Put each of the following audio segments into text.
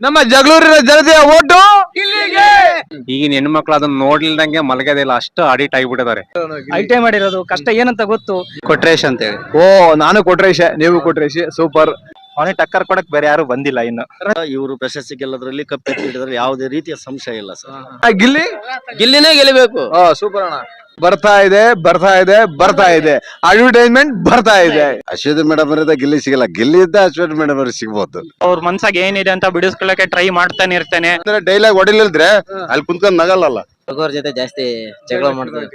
ನಮ್ಮ ಜಗಳೂರಿನ ಜನತೆಯ ಓಟು ಈಗಿನ ಹೆಣ್ಮಕ್ಳು ಅದನ್ನ ನೋಡ್ಲಿಲ್ದಂಗೆ ಮಲಗದಿಲ್ಲ ಅಷ್ಟು ಅಡಿಟ್ ಆಗಿಬಿಟ್ಟಿದ್ದಾರೆ. ಐಟೆ ಮಾಡಿರೋದು ಕಷ್ಟ ಏನಂತ ಗೊತ್ತು? ಕೊಟ್ರೇಶ್ ಅಂತ ಹೇಳಿ ಓ ನಾನು ಕೊಟ್ರೇಶ ನೀವು ಕೊಟ್ರೇಶ್. ಸೂಪರ್. ಅವನಿಗೆ ಟಕ್ಕರ್ ಕೊಡಕ್ ಬೇರೆ ಯಾರು ಬಂದಿಲ್ಲ ಇನ್ನು. ಇವರು ಪ್ರಶಸ್ತಿ ಗೆಲ್ಲದ್ರಲ್ಲಿ ಕಪ್ ಎತ್ತಿಡಿದ್ರೆ ಯಾವುದೇ ರೀತಿಯ ಸಂಶಯ ಇಲ್ಲ ಸರ್. ಗಿಲ್ಲಿ? ಗಿಲ್ಲಿನೇ ಗೆಲ್ಲಬೇಕು. ಸೂಪರ್ ಅಣ್ಣ. ಬರ್ತಾ ಇದೆ ಬರ್ತಾ ಇದೆ ಬರ್ತಾ ಇದೆ. ಅಡ್ವರ್ಟೈಸ್ಮೆಂಟ್ ಬರ್ತಾ ಇದೆ. ಅಶ್ವಥ್ ಮೇಡಮ್ ಅವರಿಂದ ಗಿಲ್ಲಿ ಸಿಗಲ್ಲ. ಗಿಲ್ಲಿ ಇದ್ದ ಅಶ್ವಥ್ ಮೇಡಮ್ ಅವ್ರಿಗೆ ಸಿಗ್ಬೋದು. ಅವ್ರ ಮನ್ಸಾಗ ಏನಿದೆ ಅಂತ ಬಿಡಿಸ್ಕೊಳ್ಳಕ್ಕೆ ಟ್ರೈ ಮಾಡ್ತಾನೆ ಇರ್ತಾನೆ. ಅಂದ್ರೆ ಡೈಲಾಗ್ ಹೊಡಿಲಿಲ್ದ್ರೆ ಅಲ್ಲಿ ಕುಂತ್ಕೊಂಡ್ ನಗಲ್ಲ ಅವ್ರ ಜೊತೆ ಜಾಸ್ತಿ ಜಗಳ ಮಾಡ್ತಾರೆ.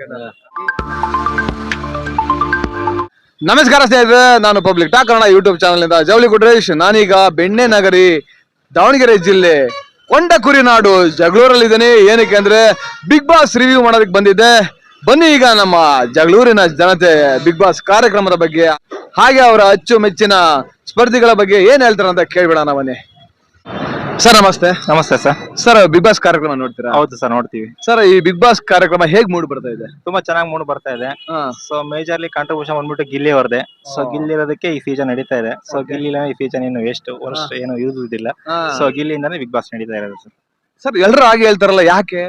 ನಮಸ್ಕಾರ ಸ್ನೇಹಿತರೆ, ನಾನು public talk Kannada YouTube channel ಇಂದ ಜವಳಿ ಗುಡ್ರೇಶ್. ನಾನೀಗ ಬೆಣ್ಣೆ ನಗರಿ ದಾವಣಗೆರೆ ಜಿಲ್ಲೆ ಕೊಂಡ ಕುರಿನಾಡು ಜಗಳೂರಲ್ಲಿ ಏನಕ್ಕೆ ಅಂದ್ರೆ ಬಿಗ್ ಬಾಸ್ ರಿವ್ಯೂ ಮಾಡೋದಕ್ಕೆ ಬಂದಿದ್ದೆ. ಬನ್ನಿ ಈಗ ನಮ್ಮ ಜಗಳೂರಿನ ಜನತೆ ಬಿಗ್ ಬಾಸ್ ಕಾರ್ಯಕ್ರಮದ ಬಗ್ಗೆ, ಹಾಗೆ ಅವರ ಅಚ್ಚುಮೆಚ್ಚಿನ ಸ್ಪರ್ಧಿಗಳ ಬಗ್ಗೆ ಏನ್ ಹೇಳ್ತಾರೆ ಅಂತ ಕೇಳ್ಬಿಡೋಣ ಬನ್ನಿ. ಸರ್ ನಮಸ್ತೆ. ನಮಸ್ತೆ ಸರ್. ಸರ್ ಬಿಗ್ ಬಾಸ್ ಕಾರ್ಯಕ್ರಮ ನೋಡ್ತೀರಾ? ಹೌದು ಸರ್ ನೋಡ್ತೀವಿ. ಸರ್ ಈ ಬಿಗ್ ಬಾಸ್ ಕಾರ್ಯಕ್ರಮ ಹೇಗ್ ಮೂಡ್ ಬರ್ತಾ ಇದೆ? ತುಂಬಾ ಚೆನ್ನಾಗಿ ಮೂಡ್ ಬರ್ತಾ ಇದೆ. ಸೊ ಮೇಜರ್ಲಿ ಕಾಂಟ್ರಿಬ್ಯೂಷನ್ ಬಂದ್ಬಿಟ್ಟು ಗಿಲ್ಲಿ ಅವರದೆ ಸೊ ಗಿಲ್ಲಿ ಇರೋದಕ್ಕೆ ಈ ಸೀಸನ್ ನಡೀತಾ ಇದೆ. ಸೊ ಗಿಲ್ಲಿ ಇಲ್ಲ ಈ ಸೀಸನ್ ಏನು ವೇಸ್ಟ್ ವರ್ಷ ಏನು ಯೂಸ್ ಇದಿಲ್ಲ ಸೊ ಗಿಲ್ಲಿಯಿಂದಾನೇ ಬಿಗ್ ಬಾಸ್ ನಡೀತಾ ಇರೋದು ಸರ್. ಸರ್ ಎಲ್ಲರೂ ಹಾಗೆ ಹೇಳ್ತಾರಲ್ಲ ಯಾಕೆ?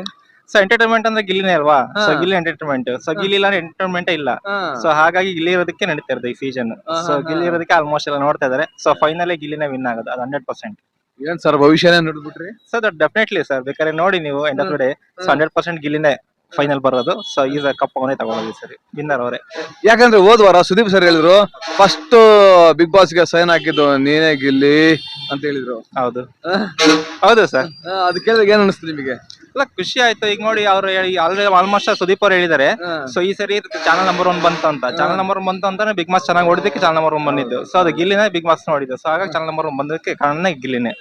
ಸೊ ಎಂಟರ್ಟೈನ್ಮೆಂಟ್ ಅಂದ್ರೆ ಗಿಲ್ಲಿನೇ ಅಲ್ವಾ? So Gilli entertainment so Gilli ಇಲ್ಲ ಎಂಟರ್ಟೈನ್ಮೆಂಟ್ ಇಲ್ಲ. ಸೊ ಹಾಗಾಗಿ ಗಿಲ್ಲಿ ಇರೋದಕ್ಕೆ ನಡೀತಾ ಇರೋದು ಈ ಸೀಸನ್ ಸೊ ಗಿಲ್ಲಿ ಇರೋದಕ್ಕೆ ಆಲ್ಮೋಸ್ಟ್ ಎಲ್ಲ ನೋಡ್ತಾ ಇದಾರೆ. ಸೊ ಫೈನಲಿ ಗಿಲ್ಲಿನೇ ವಿನ್ ಆಗೋದು. ಅದು ಹಂಡ್ರೆಡ್ ಪರ್ಸೆಂಟ್ ಏನ್ ಸರ್ ಭವಿಷ್ಯನೇ ನೋಡ್ಬಿಟ್ರಿ? ಸರ್ ಡೆಫಿನೆಟ್ಲಿ ಸರ್ ಬೇಕಾದ್ರೆ ನೋಡಿ ನೀವು end of day hundred percent ಗಿಲ್ಲಿನೇ final ಬರೋದು. ಸೊ ಈಗ ಕಪ್ ಅವನೇ ತಗೊಳ್ಳೋದು ಸರಿ ವಿನ್ನರ್ ಅವರೇ. ಯಾಕಂದ್ರೆ ಹೋದ್ ವಾರ ಸುದೀಪ್ ಸರ್ ಹೇಳಿದ್ರು ಫಸ್ಟ್ ಬಿಗ್ ಬಾಸ್ಗೆ ಸೈನ್ ಹಾಕಿದ್ದು ನೀನೇ ಗಿಲ್ಲಿ ಅಂತ ಹೇಳಿದ್ರು. ಹೌದು. ಹೌದು ಸರ್ ಅದ್ ಕೇಳಿದಾಗ ಏನ್ ಅನಿಸ್ತು ನಿಮಗೆ? ಇಲ್ಲ ಖುಷಿ ಆಯ್ತು. ಈಗ ನೋಡಿ ಅವ್ರು ಆಲ್ರೆಡಿ ಆಲ್ಮೋಸ್ಟ್ ಸುದೀಪ್ ಅವ್ರು ಹೇಳಿದ್ದಾರೆ. ಸೊ ಈ ಸರಿ ಚಾನಲ್ ನಂಬರ್ ಒನ್ ಬಂತು ಅಂತ. ಚಾನಲ್ ನಂಬರ್ ಒನ್ ಬಂತು ಅಂತಾನೆ ಬಿಗ್ ಮಾಸ್ ಚೆನ್ನಾಗಿ ಓಡಿದಕ್ಕೆ ಚಾನಲ್ ನಂಬರ್ ಒನ್ ಬಂದಿದ್ದು. ಸೊ ಅದು ಗಿಲ್ಲಿನೇ ಬಿಗ್ ಮಾಸ್ ನೋಡಿದ್ದು. ಸೊ ಹಾಗಾಗಿ ಚಾನಲ್ ನಂಬರ್ ಒನ್ ಬಂದಕ್ಕೆ ಕಾರಣ ಗಿಲ್ಲಿನೇ.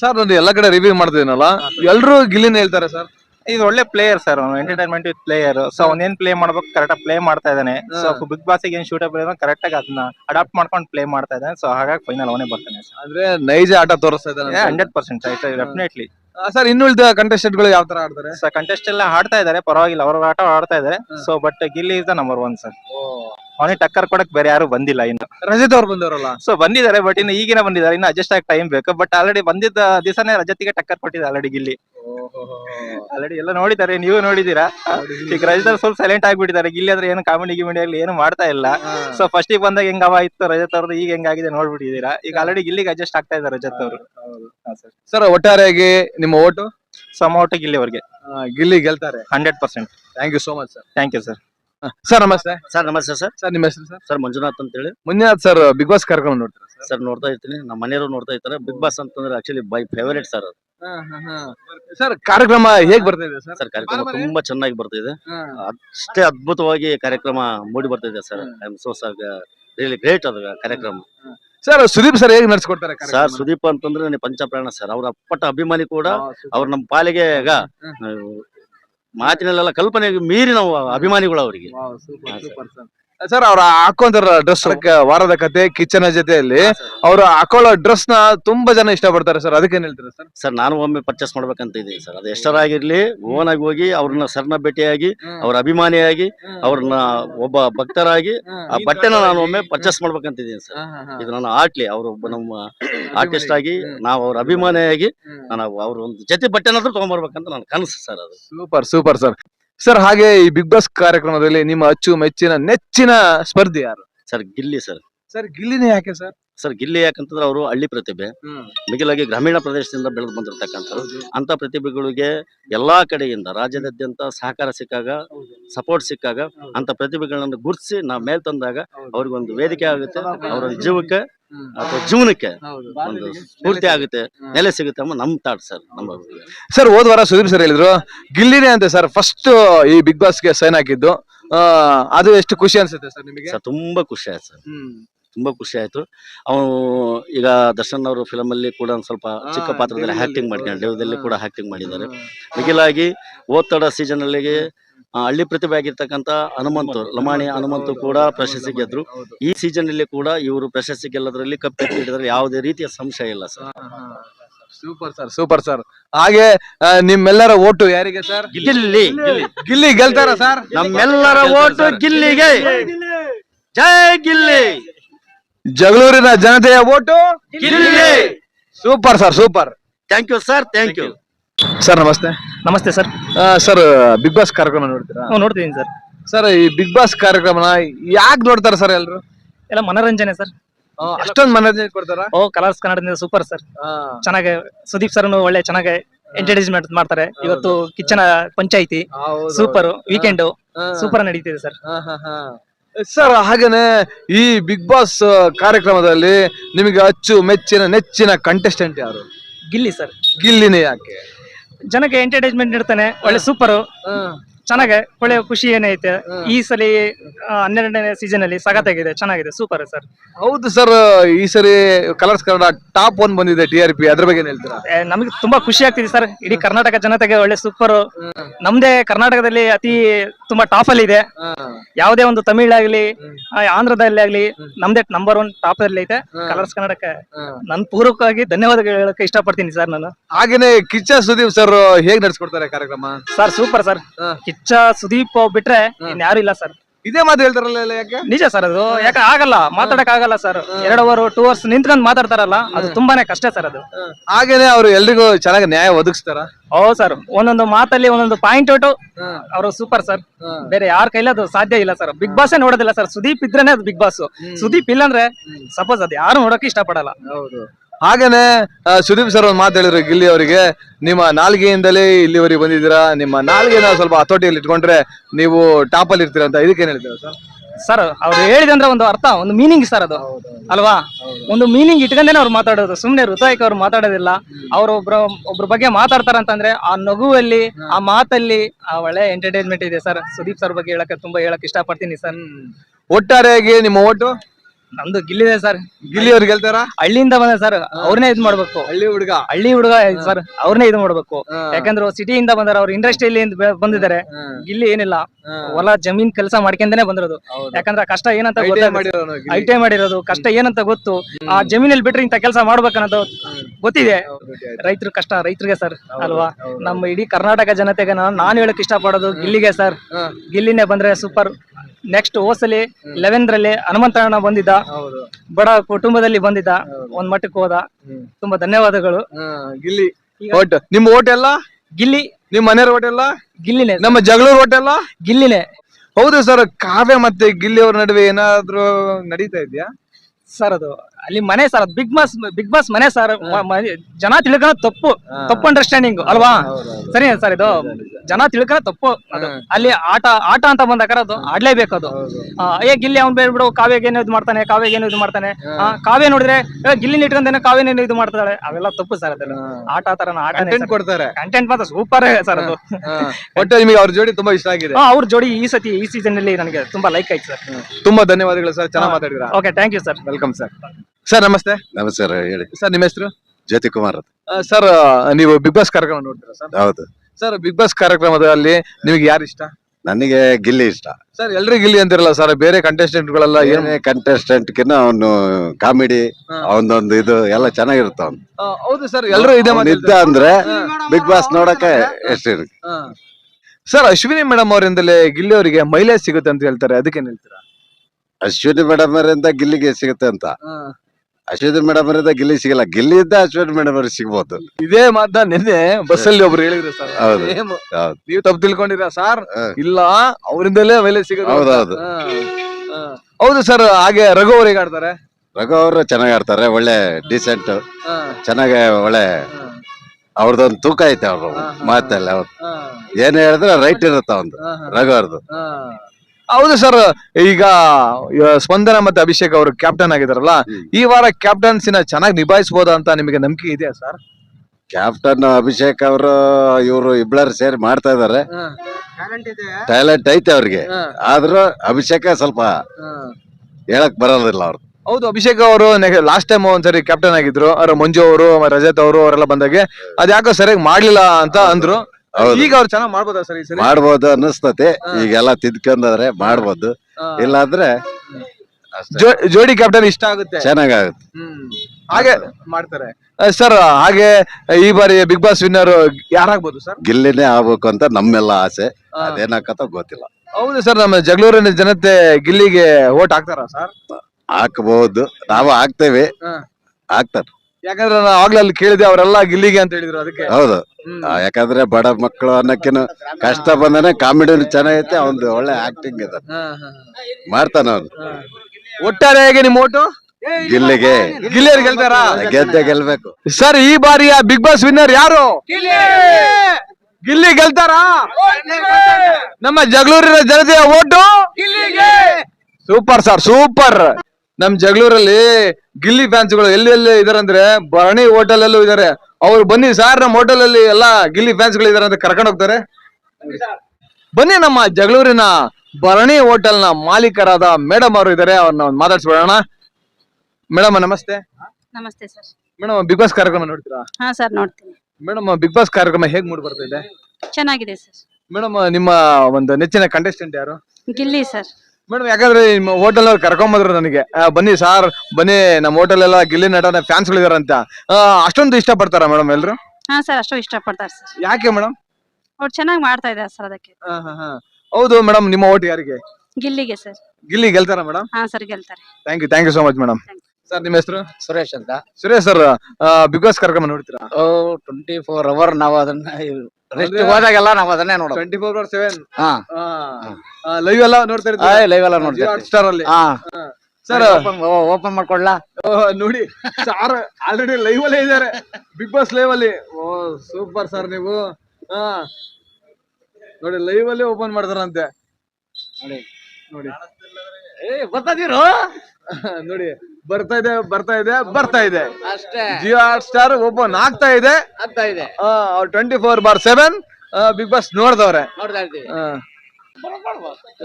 ಸರ್ ನಾನು ಎಲ್ಲ ಕಡೆ ರಿವ್ಯೂ ಮಾಡ್ತಿದ್ದೀನಲ್ಲ ಎಲ್ರು ಗಿಲ್ಲಿನ ಹೇಳ್ತಾರೆ ಸರ್ ಇದು ಒಳ್ಳೆ ಪ್ಲೇಯರ್ ಸರ್ ಅವನು ಎಂಟರ್ಟೈನ್ಮೆಂಟ್ ವಿತ್ ಪ್ಲೇಯರ್ ಸೊ ಅವನೇನ್ ಪ್ಲೇ ಮಾಡ್ಬೇಕು ಕರೆಕ್ಟ್ ಪ್ಲೇ ಮಾಡ್ತಾ ಇದ್ದಾನೆ. ಸೊ ಬಿಗ್ ಬಾಸ್ ಏನ್ ಶೂಟ್ ಇದೆ ಕರೆಕ್ಟ್ ಆಗಿ ಅದನ್ನ ಅಡಾಪ್ಟ್ ಮಾಡ್ಕೊಂಡು ಪ್ಲೇ ಮಾಡ್ತಾ ಇದ್ದಾನೆ. ಸೊ ಹಾಗಾಗಿ ಫೈನಲ್ ಅವನೇ ಬರ್ತಾನೆ ಅಂದ್ರೆ ನೈಜ ಆಟ ತೋರಿಸ್ತಾ ಇದ್ದಾನೆ ಹಂಡ್ರೆಡ್ ಪರ್ಸೆಂಟ್ ಡೆಫಿನೆಟ್ಲಿ ಸರ್ ಇನ್ನುಳಿದ ಕಂಟೆಸ್ಟೆಂಟ್ಗಳು ಯಾವ ತರ ಆಡ್ತಾರೆ? ಸರ್ ಕಂಟೆಸ್ಟ್ ಎಲ್ಲ ಆಡ್ತಾ ಇದಾರೆ ಪರವಾಗಿಲ್ಲ ಅವ್ರ ಆಟ ಆಡ್ತಾ ಇದಾರೆ so but Gilli is the number one sir ಅವನಿಗೆ ಟಕ್ಕರ್ ಕೊಡಕ್ ಬೇರೆ ಯಾರು ಬಂದಿಲ್ಲ ಇನ್ನು. ರಜತ್ ಅವ್ರು ಬಂದವರಲ್ಲ? ಸೊ ಬಂದಿದ್ದಾರೆ ಬಟ್ ಇನ್ನು ಈಗಿನ ಬಂದಿದ್ದಾರೆ ಇನ್ನು ಅಡ್ಜಸ್ಟ್ ಆಗಿ ಟೈಮ್ ಬೇಕು. ಬಟ್ ಆಲ್ರೆಡಿ ಬಂದಿದ್ದ ದಿವಸನೇ ರಜತಿಗೆ ಟಕ್ಕರ್ ಕೊಟ್ಟಿದ್ದ ಆಲ್ರೆಡಿ ಗಿಲ್ಲಿ ಆಲ್ರೆಡಿ ಎಲ್ಲ ನೋಡಿದ್ದಾರೆ ನೀವು ನೋಡಿದೀರಾ ಈಗ ರಜತ್ ಸ್ವಲ್ಪ ಸೈಲೆಂಟ್ ಆಗಿಬಿಟ್ಟಿದ್ದಾರೆ ಇಲ್ಲಿ ಅಂದ್ರೆ ಏನು ಕಾಮಿಡಿ ಗಿಮಿಡಿ ಆಗಲಿ ಏನು ಮಾಡ್ತಾ ಇಲ್ಲ. ಸೊ ಫಸ್ಟ್ ಬಂದಾಗ ಹೆಂಗ್ ಅವ ಇತ್ತು ರಜತ್ ಅವ್ರದ್ದು ಈಗ ಹೆಂಗಾಗಿದೆ ನೋಡ್ಬಿಟ್ಟಿದ್ದೀರಾ? ಈಗ ಆಲ್ರೆಡಿ ಇಲ್ಲಿಗೆ ಅಡ್ಜಸ್ಟ್ ಆಗ್ತಾ ಇದ್ದಾರೆ ರಜತ್ ಅವರು. ಸರ್ ಒಟ್ಟಾರೆಯಾಗಿ ನಿಮ್ಮ ಓಟು? ಸಮ ಗಿಲ್ಲಿ ಅವ್ರಿಗೆ ಗಿಲ್ಲಿ ಗೆಲ್ತಾರೆ. Hundred percent thank you so much sir thank you sir sir ನಮಸ್ತೆ. ಸರ್ ನಮಸ್ತೆ ಸರ್. ಸರ್ ನಿಮ್ಮ ಹೆಸರು ಸರ್? ಸರ್ ಮಂಜುನಾಥ್ ಅಂತ ಹೇಳಿ ಮಂಜುನಾಥ್ ಸರ್ ಬಿಗ್ ಬಾಸ್ ಕಾರ್ಯಕ್ರಮ ನೋಡ್ತೀರಾ ಸರ್? ಸರ್ ನೋಡ್ತಾ ಇರ್ತೀನಿ ನಮ್ಮ ಮನೆಯವರು ನೋಡ್ತಾ ಇರ್ತಾರೆ ಬಿಗ್ ಬಾಸ್ ಅಂತಂದ್ರೆ ಆಕ್ಚುಲಿ ಬೈ ಫೇವರೇಟ್ ಸರ್ ಅದು. ಸರ್ ಕಾರ್ಯಕ್ರಮ ಹೇಗ್ ಬರ್ತಾ ಇದೆ ಸರ್? ಸರ್ ಕಾರ್ಯಕ್ರಮ ತುಂಬಾ ಚೆನ್ನಾಗಿ ಬರ್ತಿದೆ ಅಷ್ಟೇ ಅದ್ಭುತವಾಗಿ ಕಾರ್ಯಕ್ರಮ ಮೂಡಿ ಬರ್ತಿದೆ sir. I am so sir really great ಅದು ಕಾರ್ಯಕ್ರಮ. ಸರ್ ಸುದೀಪ್ ಸರ್ ಹೇಗ್ ನಡ್ಸ್ಕೊಡ್ತಾರೆ ಸರ್? ಸುದೀಪ್ ಅಂತಂದ್ರೆ ನನಗೆ ಪಂಚಪ್ರಾಣ ಸರ್. ಅವ್ರ ಅಪ್ಪಟ ಅಭಿಮಾನಿ ಕೂಡ ಅವ್ರ ನಮ್ಮ ಪಾಲಿಗೆ ಈಗ ಮಾತಿನಲ್ಲೆಲ್ಲ ಕಲ್ಪನೆಗೆ ಮೀರಿ ನಾವು ಅಭಿಮಾನಿಗಳು ಅವರಿಗೆ. ಸರ್ ಅವ್ರ ಹಾಕೊಂತಾರ ಡ್ರೆಸ್ ವಾರದ ಕತೆ ಕಿಚನ್ ಜೊತೆಯಲ್ಲಿ ಅವ್ರು ಹಾಕೊಳ್ಳೋ ಡ್ರೆಸ್ನ ತುಂಬಾ ಜನ ಇಷ್ಟಪಡ್ತಾರೆ ಸರ್ ಅದಕ್ಕೆ ಏನ್ ಹೇಳ್ತಾರೆ ಸರ್ ಸರ್ ನಾನು ಒಮ್ಮೆ ಪರ್ಚೇಸ್ ಮಾಡ್ಬೇಕಂತ ಇದ್ದೀನಿ ಸರ್ ಅದು ಎಷ್ಟರಾಗಿರ್ಲಿ ಓನ್ ಆಗಿ ಹೋಗಿ ಅವ್ರನ್ನ ಸರ್ನ ಭೇಟಿಯಾಗಿ ಅವ್ರ ಅಭಿಮಾನಿಯಾಗಿ ಅವ್ರನ್ನ ಒಬ್ಬ ಭಕ್ತರಾಗಿ ಆ ಬಟ್ಟೆನ ನಾನು ಒಮ್ಮೆ ಪರ್ಚೇಸ್ ಮಾಡ್ಬೇಕಂತ ಇದ್ದೀನಿ ಸರ್ ಇದು ನನ್ನ ಆಟ್ಲಿ. ಅವರು ಒಬ್ಬ ನಮ್ಮ ಆರ್ಟಿಸ್ಟ್ ಆಗಿ ನಾವು ಅವ್ರ ಅಭಿಮಾನಿಯಾಗಿ ನಾನು ಅವ್ರ ಒಂದು ಜೊತೆ ಬಟ್ಟೆನಾದ್ರೂ ತಗೊಂಡ್ಬರ್ಬೇಕಂತ ನನ್ನ ಕನಸು ಸರ್ ಅದು. ಸೂಪರ್ ಸೂಪರ್ ಸರ್ ಸರ್ ಹಾಗೆ ಈ ಬಿಗ್ ಬಾಸ್ ಕಾರ್ಯಕ್ರಮದಲ್ಲಿ ನಿಮ್ಮ ಅಚ್ಚು ಮೆಚ್ಚಿನ ನೆಚ್ಚಿನ ಸ್ಪರ್ಧಿ ಯಾರು? Sir Gilli sir. ಸರ್ ಗಿಲ್ಲಿನೇ ಯಾಕೆ ಸರ್? ಸರ್ ಗಿಲ್ಲಿ ಯಾಕಂತಂದ್ರೆ ಅವರು ಹಳ್ಳಿ ಪ್ರತಿಭೆ. ಮಿಗಿಲಾಗಿ ಗ್ರಾಮೀಣ ಪ್ರದೇಶದಿಂದ ಬೆಳೆದು ಬಂದಿರತಕ್ಕಂಥದ್ದು ಅಂತ ಪ್ರತಿಭೆಗಳಿಗೆ ಎಲ್ಲಾ ಕಡೆಯಿಂದ ರಾಜ್ಯದಾದ್ಯಂತ ಸಹಕಾರ ಸಿಕ್ಕಾಗ ಸಪೋರ್ಟ್ ಸಿಕ್ಕಾಗ ಅಂತ ಪ್ರತಿಭೆಗಳನ್ನು ಗುರುತಿಸಿ ನಾವು ಮೇಲ್ ತಂದಾಗ ಅವ್ರಿಗೊಂದು ವೇದಿಕೆ ಆಗುತ್ತೆ. ಅವರ ಜೀವಕ್ಕೆ ಅಥವಾ ಜೀವನಕ್ಕೆ ಒಂದು ಸ್ಫೂರ್ತಿ ಆಗುತ್ತೆ ನೆಲೆ ಸಿಗುತ್ತೆ ಅಮ್ಮ ನಮ್ ತಾಟ್ ಸರ್ ನಮ್ಮ ಸರ್ ಹೋದ್ ವಾರ ಸುದೀಪ್ ಸರ್ ಹೇಳಿದ್ರು ಗಿಲ್ಲಿನೇ ಅಂತೆ ಸರ್ ಫಸ್ಟ್ ಈ ಬಿಗ್ ಬಾಸ್ಗೆ ಸೈನ್ ಹಾಕಿದ್ದು. ಆ, ಅದು ಎಷ್ಟು ಖುಷಿ ಅನ್ಸುತ್ತೆ ಸರ್ ನಿಮಗೆ? ಸರ್ ತುಂಬಾ ಖುಷಿ ಆಯ್ತು ಸರ್ ತುಂಬಾ ಖುಷಿ ಆಯ್ತು. ಅವನು ಈಗ ದರ್ಶನ್ ಅವರು ಫಿಲಮ್ ಅಲ್ಲಿ ಕೂಡ ಒಂದ್ ಸ್ವಲ್ಪ ಚಿಕ್ಕ ಪಾತ್ರದಲ್ಲಿ. ಆಕ್ಟಿಂಗ್ ಮಾಡಿದ್ದಾರೆ ದೇವದಲ್ಲಿ ಕೂಡ ಆಕ್ಟಿಂಗ್ ಮಾಡಿದ್ದಾರೆ. ಮಿಗಿಲಾಗಿ ಓದ್ತಡ ಸೀಸನ್ ಅಲ್ಲಿ ಆ, ಹಳ್ಳಿ ಪ್ರತಿಭೆ ಆಗಿರ್ತಕ್ಕಂಥ ಹನುಮಂತು ಲಮಾಣಿ ಹನುಮಂತು ಕೂಡ ಪ್ರಶಸ್ತಿ ಗೆದ್ರು. ಈ ಸೀಸನ್ ಅಲ್ಲಿ ಕೂಡ ಇವರು ಪ್ರಶಸ್ತಿ ಗೆಲ್ಲದ್ರಲ್ಲಿ ಕಪ್ ಎತ್ತಿಡಿದ್ರೆ ಯಾವುದೇ ರೀತಿಯ ಸಂಶಯ ಇಲ್ಲ sir. Super sir. Super sir ಹಾಗೆ ನಿಮ್ಮೆಲ್ಲರ ಓಟು ಯಾರಿಗೆ ಸರ್ ಗಿಲ್ಲಿ. ಗಿಲ್ಲಿ. ಗೆಲ್ತಾರ ಸರ್ ನಮ್ಮೆಲ್ಲರ ಓಟು ಗಿಲ್ಲಿಗೆ. ಜೈ ಗಿಲ್ಲಿ. ಜಗಳೂರಿನ ಜನತೆಯ vote Gilli. Super sir super thank you sir thank you sir ನಮಸ್ತೆ. ನಮಸ್ತೆ ಸರ್. ಸರ್ ಬಿಗ್ ಬಾಸ್ ಕಾರ್ಯಕ್ರಮ ನೋಡ್ತೀರಾ? ನೋಡ್ತೀನಿ ನೋಡ್ತಿದ್ದೀನಿ ಸರ್. ಸರ್ ಈ ಬಿಗ್ ಬಾಸ್ ಕಾರ್ಯಕ್ರಮನ ಯಾಕೆ ನೋಡ್ತಾರೆ ಸರ್ ಎಲ್ರು? ಎಲ್ಲ ಮನೋರಂಜನೆ ಸರ್. ಅಷ್ಟೊಂದು ಮನೋರಂಜನೆ ಕೊಡ್ತಾರ? ಓ ಕಲರ್ಸ್ ಕನ್ನಡದಿಂದ ಸೂಪರ್ ಸರ್. ಚೆನ್ನಾಗಿ ಸುದೀಪ್ ಸರ್ ಒಳ್ಳೆ ಚೆನ್ನಾಗಿ ಎಂಟರ್ಟೈನ್ಮೆಂಟ್ ಮಾಡ್ತಾರೆ. ಇವತ್ತು ಕಿಚ್ಚನ ಪಂಚಾಯಿತಿ. ಸೂಪರ್ ವೀಕೆಂಡ್ ಸೂಪರ್ ನಡೀತಿದೆ ಸರ್. ಸರ್ ಹಾಗೇನೆ ಈ ಬಿಗ್ ಬಾಸ್ ಕಾರ್ಯಕ್ರಮದಲ್ಲಿ ನಿಮಗೆ ಅಚ್ಚು ಮೆಚ್ಚಿನ ನೆಚ್ಚಿನ ಕಂಟೆಸ್ಟೆಂಟ್ ಯಾರು? ಗಿಲ್ಲಿ ಸರ್. ಗಿಲ್ಲಿನೇ ಯಾಕೆ? ಜನಕ್ಕೆ ಎಂಟರ್ಟೈನ್ಮೆಂಟ್ ನೀಡ್ತಾನೆ ಒಳ್ಳೆ ಸೂಪರ್ ಚೆನ್ನಾಗೆ ಒಳ್ಳೆ ಖುಷಿ ಏನೈತೆ ಈ ಸಲಿ ಹನ್ನೆರಡನೇ ಸೀಸನ್ ಅಲ್ಲಿ ಸಗತಾಗಿದೆ ಚೆನ್ನಾಗಿದೆ ಸೂಪರ್ ಸರ್. ಹೌದು ಸರ್ ಈ ಸರಿ ಕಲರ್ಸ್ ಕನ್ನಡ ಟಾಪ್ ಒನ್ ಬಂದಿದೆ ಟಿ ಆರ್ ಪಿ ಅದ್ರ ಬಗ್ಗೆ ಹೇಳ್ತೀರಾ? ನಮಗೆ ತುಂಬಾ ಖುಷಿ ಆಗ್ತಿದೆ ಸರ್ ಇಡೀ ಕರ್ನಾಟಕ ಜನತೆಗೆ ಒಳ್ಳೆ ಸೂಪರ್ ನಮ್ದೇ ಕರ್ನಾಟಕದಲ್ಲಿ ಅತಿ ತುಂಬಾ ಟಾಪ್ ಅಲ್ಲಿ ಇದೆ. ಯಾವುದೇ ಒಂದು ತಮಿಳ್ ಆಗ್ಲಿ ಆ, ಆಂಧ್ರದಲ್ಲಿ ಆಗ್ಲಿ ನಮ್ದೇ ನಂಬರ್ ಒನ್ ಟಾಪ್ ಅಲ್ಲಿ ಐತೆ. ಕಲರ್ಸ್ ಕನ್ನಡಕ್ಕೆ ನನ್ ಪೂರ್ವಕವಾಗಿ ಧನ್ಯವಾದಗಳು ಹೇಳಕ್ಕೆ ಇಷ್ಟಪಡ್ತೀನಿ ಸರ್ ನಾನು. ಹಾಗೇನೆ ಕಿಚ್ಚ ಸುದೀಪ್ ಸರ್ ಹೇಗ್ ನಡ್ಸ್ಕೊಡ್ತಾರೆ ಕಾರ್ಯಕ್ರಮ? Sir super sir. Kichcha Sudeep ಬಿಟ್ರೆ ಇನ್ಯಾರು ಇಲ್ಲ ಸರ್ ಇದೇ ಮಾತು ಹೇಳ್ತಾರಲ್ಲ ಯಾಕೆ? ನಿಜ ಸರ್ ಅದು. ಯಾಕೆ ಆಗಲ್ಲ ಮಾತಾಡಕ್ ಆಗಲ್ಲ ಸರ್ ಎರಡು ಅವರ್ ಟೂ ಅವರ್ಸ್ ನಿಂತ್ಕೊಂಡ್ ಮಾತಾಡ್ತಾರಲ್ಲ ಅದು ತುಂಬಾನೇ ಕಷ್ಟ ಸರ್ ಅದು. ಹಾಗೇನೆ ಅವ್ರು ಎಲ್ರಿಗೂ ಚೆನ್ನಾಗಿ ನ್ಯಾಯ ಒದಗಿಸ್ತಾರ? ಓ ಸರ್ ಒಂದೊಂದು ಮಾತಲ್ಲಿ ಒಂದೊಂದು ಪಾಯಿಂಟ್ ಔಟ್ ಅವರು ಸೂಪರ್ ಸರ್ ಬೇರೆ ಯಾರ ಕೈಲಿ ಅದು ಸಾಧ್ಯ ಇಲ್ಲ ಸರ್ ಬಿಗ್ ಬಾಸ್ ನೋಡೋದಿಲ್ಲ ಸರ್ ಸುದೀಪ್ ಇದ್ರೇನೆ ಅದು ಬಿಗ್ ಬಾಸ್ ಸುದೀಪ್ ಇಲ್ಲಂದ್ರೆ ಸಪೋಸ್ ಅದು ಯಾರು ನೋಡಕ್ ಇಷ್ಟಪಡಲ್ಲ. ಹೌದು. ಹಾಗೇನೆ ಸುದೀಪ್ ಸರ್ ಒಂದು ಮಾತು ಹೇಳಿದ್ರು ಗಿಲ್ಲಿ ಅವರಿಗೆ ನಿಮ್ಮ ನಾಲ್ಗೆಯಿಂದಲೇ ಇಲ್ಲಿವರೆಗೆ ಬಂದಿದ್ದೀರಾ? ನಿಮ್ಮ ನಾಲ್ಗೆನ ಸ್ವಲ್ಪ ಹತೋಟಿಯಲ್ಲಿ ಇಟ್ಕೊಂಡ್ರೆ ನೀವು ಟಾಪ್ ಅಲ್ಲಿ ಇರ್ತೀರಾ ಅಂತ ಏನ್ ಹೇಳ್ತೀರಾ ಸರ್? ಸರ್ ಅವ್ರು ಹೇಳಿದಂದ್ರೆ ಒಂದು ಅರ್ಥ ಒಂದು ಮೀನಿಂಗ್ ಸರ್ ಅದು. ಅಲ್ವಾ? ಒಂದು ಮೀನಿಂಗ್ ಇಟ್ಕೊಂಡೇನೆ ಅವ್ರು ಮಾತಾಡೋದು. ಸುಮ್ನೆ ಹೃದಯಕ್ಕೆ ಅವ್ರು ಮಾತಾಡೋದಿಲ್ಲ. ಅವ್ರು ಒಬ್ರ ಒಬ್ರ ಬಗ್ಗೆ ಮಾತಾಡ್ತಾರ ಅಂತಂದ್ರೆ ಆ ನಗುವಲ್ಲಿ ಆ ಮಾತಲ್ಲಿ ಆ ಒಳ್ಳೆ ಎಂಟರ್ಟೈನ್ಮೆಂಟ್ ಇದೆ ಸರ್. ಸುದೀಪ್ ಸರ್ ಬಗ್ಗೆ ಹೇಳಕ್ಕೆ ತುಂಬಾ ಹೇಳಕ್ ಇಷ್ಟಪಡ್ತೀನಿ ಸರ್. ಒಟ್ಟಾರೆಯಾಗಿ ನಿಮ್ಮ ಓಟು? ನಮ್ದು ಗಿಲ್ಲಿದೆ ಸರ್. ಗಿಲ್ಲಿ ಅವ್ರಿಗೆ ಗೆಲ್ತಾರ? ಹಳ್ಳಿಯಿಂದ ಬಂದ ಸರ್. ಅವ್ರನ್ನೇ ಇದ್ ಮಾಡ್ಬೇಕು. ಹಳ್ಳಿ ಹುಡುಗ? ಹಳ್ಳಿ ಹುಡುಗ ಸರ್. ಅವ್ರನ್ನೇ ಇದು ಮಾಡ್ಬೇಕು. ಯಾಕಂದ್ರೆ ಸಿಟಿಯಿಂದ ಬಂದಾರ ಅವ್ರು ಇಂಡಸ್ಟ್ರಿಯಲ್ಲಿ ಬಂದಿದ್ದಾರೆ. ಗಿಲ್ಲಿ ಏನಿಲ್ಲ. ಹೊಲ ಜಮೀನ್ ಕೆಲಸ ಮಾಡ್ಕೊಂಡೇ ಬಂದಿರೋದು. ಯಾಕಂದ್ರೆ ಕಷ್ಟ ಏನಂತ ಐ ಟಿ ಮಾಡಿರೋದು. ಕಷ್ಟ ಏನಂತ ಗೊತ್ತು. ಆ ಜಮೀನಲ್ಲಿ ಬಿಟ್ರೆ ಇಂತ ಕೆಲಸ ಮಾಡ್ಬೇಕನ್ನೋದು ಗೊತ್ತಿದೆ. ರೈತರು ಕಷ್ಟ ರೈತರಿಗೆ ಸರ್ ಅಲ್ವಾ? ನಮ್ಮ ಇಡೀ ಕರ್ನಾಟಕ ಜನತೆಗೆ ನಾನು ನಾನು ಹೇಳಕ್ ಇಷ್ಟಪಡೋದು ಗಿಲ್ಲಿಗೆ ಸರ್. ಗಿಲ್ಲಿನೇ ಬಂದ್ರೆ ಸೂಪರ್. ನೆಕ್ಸ್ಟ್ ಓಸಲಿ ಲೆವೆನ್ರಲ್ಲಿ ಹನುಮಂತಣ್ಣ ಬಂದಿದ್ದ. ಬಡ ಕುಟುಂಬದಲ್ಲಿ ಬಂದಿದ್ದ ಒಂದ್ ಮಟ್ಟಕ್ಕೆ ಹೋದ. ತುಂಬಾ ಧನ್ಯವಾದಗಳು. ಗಿಲ್ಲಿ. ಓಟ್ ನಿಮ್ಮ ಓಟ್ ಎಲ್ಲ? ಗಿಲ್ಲಿ. ನಿಮ್ಮ ಮನೆಯವ್ರ ಓಟ್ ಎಲ್ಲ? ಗಿಲ್ಲಿನೇ. ನಮ್ಮ ಜಗಳೂರ್ ಓಟ್ ಎಲ್ಲ? ಗಿಲ್ಲಿನೇ. ಹೌದು ಸರ್ ಕಾವ್ಯ ಮತ್ತೆ ಗಿಲ್ಲಿ ಅವ್ರ ನಡುವೆ ಏನಾದ್ರೂ ನಡೀತಾ ಇದೆಯಾ? ಸರ್ ಅದು ಅಲ್ಲಿ ಮನೆ sir big boss big boss ಮನೆ ಸರ್ ಜನ ತಿಳ್ಕೊಳ್ಳೋದು ತಪ್ಪು ತಪ್ಪು ಅಂಡರ್ಸ್ಟ್ಯಾಂಡಿಂಗ್ ಅಲ್ವಾ? ಸರಿ ಸರ್ ಇದು ಜನ ತಿಳ್ಕೊಳ್ಳೋದು ತಪ್ಪು ಅದು. ಅಲ್ಲಿ ಆಟ ಆಟ ಅಂತ ಬಂದಾಗ ಅದು ಆಡ್ಲೇಬೇಕು ಅದು. ಏ ಗಿಲ್ಲಿ ಅವ್ನ್ ಬೇಡ್ಬಿಡು ಕಾವ್ಯಗೆ ಏನೋ ಇದು ಮಾಡ್ತಾನೆ ಕಾವ್ಯಗೆ ಏನೋ ಇದು ಮಾಡ್ತಾನೆ. ಕಾವ್ಯ ನೋಡಿದ್ರೆ ಗಿಲ್ಲಿ ಇಟ್ಕೊಂಡೇನೆ ಕಾವ್ಯನ ಇದು ಮಾಡ್ತಾಳೆ ಅವೆಲ್ಲ ತಪ್ಪು ಸರ್ ಅದೆಲ್ಲ. ಆಟ ತರ ಆಟ ಕಂಟೆಂಟ್ ಕೊಡ್ತಾರೆ. ಕಂಟೆಂಟ್ ಮಾತ್ರ ಸೂಪರ್ ಸರ್ ಅದು. ಒಟ್ಟು ನಿಮಗೆ ಅವ್ರ ಜೋಡಿ ತುಂಬಾ ಇಷ್ಟ ಆಗಿದೆ. ಅವ್ರ ಜೋಡಿ ಈ ಸತಿ ಈ ಸೀಸನ್ ಅಲ್ಲಿ ನನಗೆ ತುಂಬಾ ಲೈಕ್ ಆಯ್ತು ಸರ್. ತುಂಬಾ ಧನ್ಯವಾದಗಳು ಸರ್. ಚೆನ್ನಾಗಿ ಮಾತಾಡಿದ್ರ okay thank you sir welcome sir sir ನಮಸ್ತೆ. ನಮಸ್ಕಾರ ಹೇಳಿ. ಸರ್ ನಿಮ್ಮ ಹೆಸರು? ಜ್ಯೋತಿ ಕುಮಾರ್ ಅಂತ. ಸರ್ ನೀವು ಬಿಗ್ ಬಾಸ್ ಕಾರ್ಯಕ್ರಮ ನೋಡ್ತೀರಾ ಸರ್? ಹೌದು. ಸರ್ ಬಿಗ್ ಬಾಸ್ ಕಾರ್ಯಕ್ರಮದಲ್ಲಿ ನಿಮಗೆ ಯಾರು ಇಷ್ಟ? ನನಗೆ ಗಿಲ್ಲಿ ಇಷ್ಟ. ಸರ್ ಎಲ್ರಿಗೂ ಗಿಲ್ಲಿ ಅಂತಿರಲ್ಲ ಸರ್ ಬೇರೆ ಕಂಟೆಸ್ಟೆಂಟ್ ಗಳೆಲ್ಲ ಏನ್? ಏನೇ ಕಂಟೆಸ್ಟೆಂಟ್ ಕಿನ್ನ ಅವನು ಕಾಮಿಡಿ ಅವನೊಂದು ಇದು ಎಲ್ಲ ಚೆನ್ನಾಗಿರುತ್ತೆ ಅವ್ನು. ಆ, ಹೌದು ಸರ್ ಎಲ್ಲರೂ ಇದೆ ಅವ್ನು ಇದ್ದ ಅಂದ್ರೆ ಬಿಗ್ ಬಾಸ್ ನೋಡಕ್ಕೆ ಎಷ್ಟು ಸರ್ ಅಶ್ವಿನಿ ಮೇಡಮ್ ಅವರಿಂದಲೇ ಗಿಲ್ಲಿ ಅವರಿಗೆ ಮೈಲೇಜ್ ಸಿಗುತ್ತೆ ಅಂತ ಹೇಳ್ತಾರೆ ಅದಕ್ಕೆ ಹೇಳ್ತೀರಾ ಅಶ್ವಿನಿ ಮೇಡಮ್ ಅವರಿಂದ ಗಿಲ್ಲಿಗೆ ಸಿಗುತ್ತೆ ಅಂತ. ಅಶ್ವಿನಿ ಮೇಡಮ್ ಅವರಿಂದ ಗಿಲ್ಲಿ ಸಿಗಲ್ಲ ಗಿಲ್ಲಿ ಇದ್ದ ಅಶ್ವೇತ ಮೇಡಮ್ ಅವ್ರಿಗೆ ಸಿಗ್ಬೋದು ಇದೇ ಮಾತ ನಿನ್ನೆ ಬಸ್ಸಲ್ಲಿ ಒಬ್ರು ಹೇಳಿದ್ರು ಸರ್ ಹೌದು. Same. ಹೌದು ನೀವು ತಪ್ಪು ತಿಳ್ಕೊಂಡಿರ ಸರ್ ಹ. ಇಲ್ಲ ಅವರಿಂದಲೇ ಮೇಲೆ ಸಿಗೋದು ಹೌದು, ಹೌದು. ಹ. ಹ. ಹೌದು ಸರ್ ಹಾಗೆ ರಘು ಅವ್ರು ಹೇಗ್ ಆಡ್ತಾರೆ ರಘು ಅವರು ಚೆನ್ನಾಗಿ ಆಡ್ತಾರೆ ಒಳ್ಳೆ ಡೀಸೆಂಟ್ ಹ. ಚೆನ್ನಾಗಿ ಒಳ್ಳೆ ಅವ್ರದೊಂದು ತೂಕ ಐತೆ ಅವ್ರ ಮಾತಲ್ಲಿ ಅವ್ರು ಹ. ಏನ್ ಹೇಳಿದ್ರೆ ರೈಟ್ ಇರುತ್ತೆ ಒಂದು ರಘು ಅವ್ರದ್ದು ಹ. ಹೌದು ಸರ್. ಈಗ ಸ್ಪಂದನ ಮತ್ತೆ ಅಭಿಷೇಕ್ ಅವರು ಕ್ಯಾಪ್ಟನ್ ಆಗಿದಾರಲ್ಲ ಈ ವಾರ ಕ್ಯಾಪ್ಟನ್ಸಿನ ಚೆನ್ನಾಗಿ ನಿಭಾಯಿಸಬಹುದಾ ಅಂತ ನಿಮಗೆ ನಂಬಿಕೆ ಇದೆಯಾ ಸರ್? ಕ್ಯಾಪ್ಟನ್ ಅಭಿಷೇಕ್ ಅವರು ಇವರು ಇಬ್ಬರು ಸೇರಿ ಮಾಡ್ತಾ ಇದಾರೆ. ಟ್ಯಾಲೆಂಟ್ ಐತೆ ಅವ್ರಿಗೆ. ಆದ್ರೂ ಅಭಿಷೇಕ ಸ್ವಲ್ಪ ಹೇಳಕ್ ಬರೋದಿಲ್ಲ ಅವ್ರು. ಹೌದು ಅಭಿಷೇಕ್ ಅವರು ಲಾಸ್ಟ್ ಟೈಮ್ ಒಂದ್ಸರಿ ಕ್ಯಾಪ್ಟನ್ ಆಗಿದ್ರು. ಅವ್ರ ಮಂಜು ಅವರು ರಜತ್ ಅವರು ಅವರೆಲ್ಲ ಬಂದಾಗೆ ಅದ್ಯಾಕೋ ಸರಿಯಾಗಿ ಮಾಡ್ಲಿಲ್ಲ ಅಂತ ಅಂದ್ರು. ಹೌದು. ಈಗ ಅವ್ರು ಚೆನ್ನಾಗಿ ಮಾಡ್ಬೋದಾ ಸರ್ ಈ ಸರಿ? ಮಾಡ್ಬೋದು ಅನ್ನಿಸ್ತತಿ ಈಗೆಲ್ಲ ತಿದ್ಕೊಂಡ್ರೆ ಮಾಡ್ಬೋದು. ಇಲ್ಲಾಂದ್ರೆ ಅಷ್ಟೇ. ಜೋ- ಜೋಡಿ ಕ್ಯಾಪ್ಟನ್ ಇಷ್ಟ ಆಗುತ್ತೆ. ಚೆನ್ನಾಗಾಗುತ್ತೆ. ಹಾಗೆ ಮಾಡ್ತಾರೆ. ಸರ್ ಹಾಗೆ ಈ ಬಾರಿ ಬಿಗ್ ಬಾಸ್ ವಿನ್ನರ್ ಯಾರಾಗ್ಬೋದು ಸರ್? ಗಿಲ್ಲಿನೇ ಆಗ್ಬೇಕು ಅಂತ ನಮ್ಮೆಲ್ಲ ಆಸೆ. ಅದೇನಾಕತ ಗೊತ್ತಿಲ್ಲ. ಹೌದು ಸರ್ ನಮ್ಮ ಜಗಳೂರಿನ ಜನತೆ ಗಿಲ್ಲಿಗೆ ಓಟ್ ಹಾಕ್ತಾರ ಸರ್? ಹಾಕ್ಬಹುದು ನಾವು ಹಾಕ್ತೇವೆ. ಹಾಕ್ತಾರ. ಯಾಕಂದ್ರೆ ನಾನು ಆಗ್ಲೇ ಅಲ್ಲಿ ಕೇಳಿದೆ ಅವರೆಲ್ಲ ಗಿಲ್ಲಿಗೆ ಅಂತ ಹೇಳಿದ್ರು ಅದಕ್ಕೆ. ಹೌದು. ಆ, ಯಾಕಂದ್ರೆ ಬಡ ಮಕ್ಕಳು ಅನ್ನಕ್ಕಿನ ಕಷ್ಟ ಬಂದನೆ ಕಾಮಿಡಿ ಚೆನ್ನಾಗೈತೆ ಅವ್ನ್ದು ಒಳ್ಳೆ ಆಕ್ಟಿಂಗ್ ಇದೆ. ಮಾಡ್ತಾನ ಅವ್ನು. ಒಟ್ಟಾರೆಯಾಗಿ ನಿಮ್ಮ ಓಟು? ಗಿಲ್ಲಿಗೆ. ಗಿಲ್ಲಿಯರ್ ಗೆಲ್ತಾರಾ? ಗೆದ್ದೆ ಗೆಲ್ಬೇಕು. ಸರ್ ಈ ಬಾರಿಯ ಬಿಗ್ ಬಾಸ್ ವಿನ್ನರ್ ಯಾರು? ಗಿಲ್ಲಿ! ಗೆಲ್ತಾರಾ? ನಮ್ಮ ಜಗಳೂರಿನ ಜನತೆಯ ಓಟು? Super sir super. ನಮ್ ಜಗಳೂರಲ್ಲಿ ಗಿಲ್ಲಿ ಫ್ಯಾನ್ಸ್ಗಳು ಎಲ್ಲಿ ಎಲ್ಲಿ ಇದಾರೆ ಅಂದ್ರೆ ಭರಣಿ ಹೋಟೆಲ್ ಅಲ್ಲೂ ಇದಾರೆ. ಅವ್ರು ಬನ್ನಿ ಸರ್ ನಮ್ಮ ಹೋಟೆಲ್ ಅಲ್ಲಿ ಎಲ್ಲಾ ಗಿಲ್ಲಿ ಫ್ಯಾನ್ಸ್ಗಳು ಇದಾರೆ ಅಂತ ಕರ್ಕೊಂಡು ಹೋಗ್ತಾರೆ. ಬನ್ನಿ ನಮ್ಮ ಜಗಳೂರಿನ ಭರಣಿ ಹೋಟೆಲ್ನ ಮಾಲೀಕರಾದ ಮೇಡಮ್ ಅವರು ಇದಾರೆ ಅವ್ರನ್ನ ಮಾತಾಡ್ಸ್ಬಿಡೋಣ. ಮೇಡಮ್ ನಮಸ್ತೆ. ನಮಸ್ತೆ ಸರ್. ಮೇಡಮ್ ಬಿಗ್ ಬಾಸ್ ಕಾರ್ಯಕ್ರಮ ನೋಡ್ತೀರಾ? ಹಾ ಸರ್ ನೋಡ್ತೀನಿ. ಮೇಡಮ್ ಬಿಗ್ ಬಾಸ್ ಕಾರ್ಯಕ್ರಮ ಹೇಗ್ ಮೂಡ್ ಬರ್ತಾ ಇದೆ? ಚೆನ್ನಾಗಿದೆ ಸರ್. ಮೇಡಮ್ ನಿಮ್ಮ ಒಂದು ನೆಚ್ಚಿನ ಕಂಟೆಸ್ಟೆಂಟ್ ಯಾರು? ಗಿಲ್ಲಿ ಸರ್. ಮೇಡಮ್ ಯಾಕಂದ್ರೆ ನಿಮ್ಮ ಹೋಟೆಲ್ ಅವ್ರು ಕರ್ಕೊಂಬಂದ್ರು ನನಗೆ. ಆ, ಬನ್ನಿ ಸಾರ್ ಬನ್ನಿ ನಮ್ಮ ಹೋಟೆಲ್ ಎಲ್ಲ ಗಿಲ್ಲಿ ನಟನ ಫ್ಯಾನ್ಸ್ ಗಳಿದಾರಂತ ಆ, ಅಷ್ಟೊಂದು ಇಷ್ಟ ಪಡ್ತಾರ ಮೇಡಮ್ ಎಲ್ರು? ಹಾ ಸರ್ ಅಷ್ಟು ಇಷ್ಟಪಡ್ತಾರೆ ಸರ್. ಯಾಕೆ ಮೇಡಮ್? ಅವ್ರು ಚೆನ್ನಾಗಿ ಮಾಡ್ತಾ ಇದ್ದಾರೆ ಸರ್ ಅದಕ್ಕೆ. ಹೌದು ಮೇಡಮ್ ನಿಮ್ಮ ಓಟ್ ಯಾರಿಗೆ? ಗಿಲ್ಲಿಗೆ ಸರ್. ಗಿಲ್ಲಿ ಗೆಲ್ತಾರ ಮೇಡಮ್? ಹಾ ಸರ್ ಗೆಲ್ತಾರೆ. Thank you thank you so much madam. Sir ನಿಮ್ಮ ಹೆಸರು? ಸುರೇಶ್ ಅಂತ. ಸುರೇಶ್ ಸರ್ ಬಿಗ್ ಬಾಸ್ ಕಾರ್ಯಕ್ರಮ ನೋಡ್ತೀರಾ? ಟ್ವೆಂಟಿ ಫೋರ್ ಅವರ್ ನಾವು ಅದನ್ನ ರೆಸ್ಟ್ ಹೋದಾಗೆಲ್ಲ ನಾವು ಅದನ್ನೇ ನೋಡೋದು. ಟ್ವೆಂಟಿ ಫೋರ್ ಅವರ್ ಸೆವೆನ್ ಹಾ ಲೈವ್ ಎಲ್ಲ ನೋಡ್ತಾ ಇರ್ತೀರಾ? ಲೈವ್ ಎಲ್ಲ ನೋಡ್ತೀವಿ ಸ್ಟಾರ್ ಅಲ್ಲಿ. ಹಾ. ಸರ್ ಓಪನ್ ಮಾಡ್ಕೊಳ್ಳಾ ನೋಡಿ ಸಾರ್ ಆಲ್ರೆಡಿ ಲೈವ್ ಅಲ್ಲೇ ಇದ್ದಾರೆ. ಬಿಗ್ ಬಾಸ್ ಲೈವ್ ಅಲ್ಲಿ. ಓ ಸೂಪರ್ ಸರ್ ನೀವು. ಹಾ. ನೋಡಿ ಲೈವ್ ಅಲ್ಲಿ ಓಪನ್ ಮಾಡ್ತಾರಂತೆ. ನೋಡಿ ನೋಡಿ. ಗೊತ್ತದಿರು? ನೋಡಿ ಬರ್ತಾ ಇದೆ ಬರ್ತಾ ಇದೆ ಬರ್ತಾ ಇದೆ. ಅಷ್ಟೇ. ಜಿಯೋ ಹಾಟ್ ಸ್ಟಾರ್ ಓಪನ್ ಆಗ್ತಾ ಇದೆ. ಆಗ್ತಾ ಇದೆ twenty four by seven big boss ನೋಡ್ದವ್ರೆ. ನೋಡ್ತಾ ಇರ್ತೀವಿ. ಹಾ.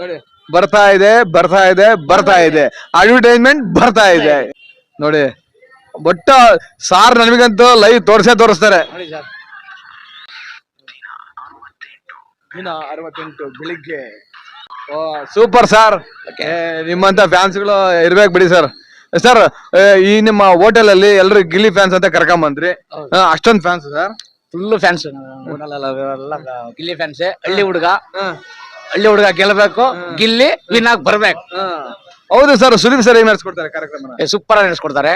ನೋಡಿ ಬರ್ತಾ ಇದೆ ಬರ್ತಾ ಇದೆ ಬರ್ತಾ ಇದೆ. ಅಡ್ವರ್ಟೈಸ್ಮೆಂಟ್ ಬರ್ತಾ ಇದೆ. ನೋಡಿ ಒಟ್ಟ ಸಾರ್ ನನಗಂತೂ ಲೈವ್ ತೋರ್ಸೇ ತೋರಿಸ್ತಾರೆ. ನೋಡಿ ಸರ್. ದಿನ ಅರವತ್ತೆಂಟು ಬೆಳಿಗ್ಗೆ. ಸೂಪರ್ ಸರ್ ನಿಮ್ಮಂತ ಫ್ಯಾನ್ಸ್ಗಳು ಇರ್ಬೇಕು ಬಿಡಿ ಸರ್ ಸರ್ ಈ ನಿಮ್ಮ ಹೋಟೆಲ್ ಅಲ್ಲಿ ಎಲ್ರು ಗಿಲ್ಲಿ ಫ್ಯಾನ್ಸ್ ಅಂತ ಕರ್ಕೊಂಡ್ ಬಂದ್ರಿ ಅಷ್ಟೊಂದ್ fans sir full fans Gilli fans ಹಳ್ಳಿ ಹುಡುಗ. ಹಳ್ಳಿ ಹುಡುಗ ಗೆಲ್ಲಬೇಕು ಗಿಲ್ಲಿ ವಿನ್ ಆಗಿ ಬರ್ಬೇಕು. ಹೌದು ಸರ್ ಸುದೀಪ್ ಸರ್ ಏನ್ ನಡೆಸ್ಕೊಡ್ತಾರೆ ಕಾರ್ಯಕ್ರಮ ಸೂಪರ್ ಆಗಿ ನಡೆಸ್ಕೊಡ್ತಾರೆ.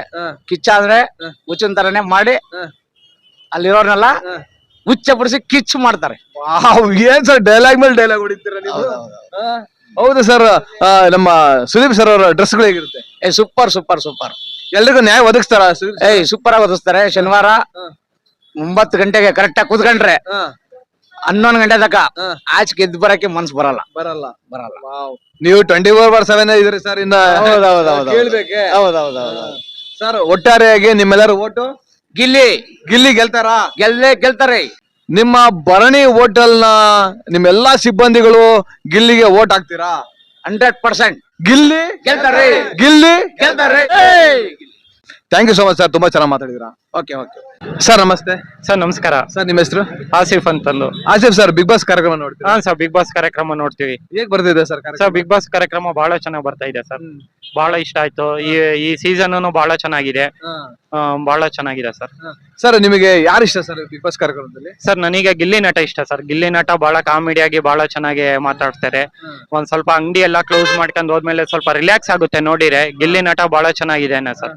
ಕಿಚ್ಚ ಅಂದ್ರೆ ಹುಚ್ಚಿನ ತರನೇ ಮಾಡಿ. ಅಲ್ಲಿರೋರ್ನೆಲ್ಲ ಹುಚ್ಚ ಪಡಿಸಿ ಕಿಚ್ ಮಾಡ್ತಾರೆ. ಏನ್ ಸರ್ ಡೈಲಾಗ್ ಮೇಲೆ ಡೈಲಾಗ್ ಹೊಡಿತೀರ ನೀವು? ಆ, ಹೌದು ಸರ್ ನಮ್ಮ ಸುದೀಪ್ ಸರ್ ಅವರ ಡ್ರೆಸ್ಗಳು ಹೇಗಿರುತ್ತೆ? ಏ ಸೂಪರ್ ಸೂಪರ್ ಸೂಪರ್ ಎಲ್ರಿಗೂ ನ್ಯಾಯ ಒದಗಿಸ್ತಾರ ಏ ಏಯ್ ಸೂಪರ್ ಆಗಿ ಒದಗಿಸ್ತಾರೆ. ಶನಿವಾರ ಒಂಬತ್ತು ಗಂಟೆಗೆ ಕರೆಕ್ಟ್ ಆಗಿ ಕೂತ್ಕೊಂಡ್ರೆ ಹನ್ನೊಂದು ಗಂಟೆ ತಕ್ಕ. ಆಚೆಗೆ ಎದ್ದು ಬರಕ್ಕೆ ಮನ್ಸ್ ಬರಲ್ಲ. ಬರಲ್ಲ. ಬರಲ್ಲ. ನೀವು ಟ್ವೆಂಟಿ ಫೋರ್ ಬಾರ್ ಸೆವೆನ್ ಇದ್ರಿ ಸರ್ ಇನ್ನ. ಕೇಳ್ಬೇಕೆ. ಹೌದೌದೌದು. ಸರ್ ಒಟ್ಟಾರೆಯಾಗಿ ನಿಮ್ಮೆಲ್ಲರೂ ಓಟು? ಗಿಲ್ಲಿ. ಗಿಲ್ಲಿ ಗೆಲ್ತಾರಾ? ಗೆಲ್ಲೇ ಗೆಲ್ತಾರೆ. ನಿಮ್ಮ ಭರಣಿ ಹೋಟೆಲ್ನ ನಿಮ್ಮೆಲ್ಲಾ ಸಿಬ್ಬಂದಿಗಳು ಗಿಲ್ಲಿಗೆ ಓಟ್ ಹಾಕ್ತೀರಾ? Hundred percent. ಗಿಲ್ಲಿ? ಗೆಲ್ತಾರೆ. ಗಿಲ್ಲಿ? ಗೆಲ್ತಾರೆ. Thank you so much sir ತುಂಬಾ ಚೆನ್ನಾಗಿ ಮಾತಾಡಿದಿರಾ ಓಕೆ ಓಕೆ ಸರ್ ನಮಸ್ತೆ. ಸರ್ ನಮಸ್ಕಾರ. ಸರ್ ನಿಮ್ಮ ಹೆಸರು? ಆಸಿಫ್ ಅಂತಂದು. ಆಸಿಫ್ ಸರ್ ಬಿಗ್ ಬಾಸ್ ಕಾರ್ಯಕ್ರಮ ನೋಡ್ತೀರಾ? ಹಾ ಸರ್ ಬಿಗ್ ಬಾಸ್ ಕಾರ್ಯಕ್ರಮ ನೋಡ್ತೀವಿ. ಹೇಗ್ ಬರ್ತಿದೆ ಸರ್ ಕಾರ್ಯಕ್ರಮ? ಸರ್ ಬಿಗ್ ಬಾಸ್ ಕಾರ್ಯಕ್ರಮ ಬಹಳ ಚೆನ್ನಾಗಿ ಬರ್ತಾ ಇದೆ ಸರ್ ಬಹಳ ಇಷ್ಟ ಆಯ್ತು. ಈ ಈ ಸೀಸನ್ ಬಹಳ ಚೆನ್ನಾಗಿದೆ. ಆ, ಬಹಳ ಚೆನ್ನಾಗಿದೆ ಸರ್ ಸರ್ ನಿಮಗೆ ಯಾರು ಇಷ್ಟ ಸರ್ ಬಿಗ್ ಬಾಸ್ ಕಾರ್ಯಕ್ರಮದಲ್ಲಿ? ಸರ್ ನನಗೆ ಗಿಲ್ಲಿ ನಟ ಇಷ್ಟ ಸರ್ ಗಿಲ್ಲಿ ನಟ ಬಹಳ ಕಾಮಿಡಿಯಾಗಿ ಬಹಳ ಚೆನ್ನಾಗಿ ಮಾತಾಡ್ತಾರೆ. ಒಂದ್ ಸ್ವಲ್ಪ ಅಂಗಡಿ ಎಲ್ಲ ಕ್ಲೋಸ್ ಮಾಡ್ಕೊಂಡು ಹೋದ್ಮೇಲೆ ಸ್ವಲ್ಪ ರಿಲ್ಯಾಕ್ಸ್ ಆಗುತ್ತೆ ನೋಡಿರೆ ಗಿಲ್ಲಿ ನಟ ಬಹಳ ಚೆನ್ನಾಗಿದೆ ಸರ್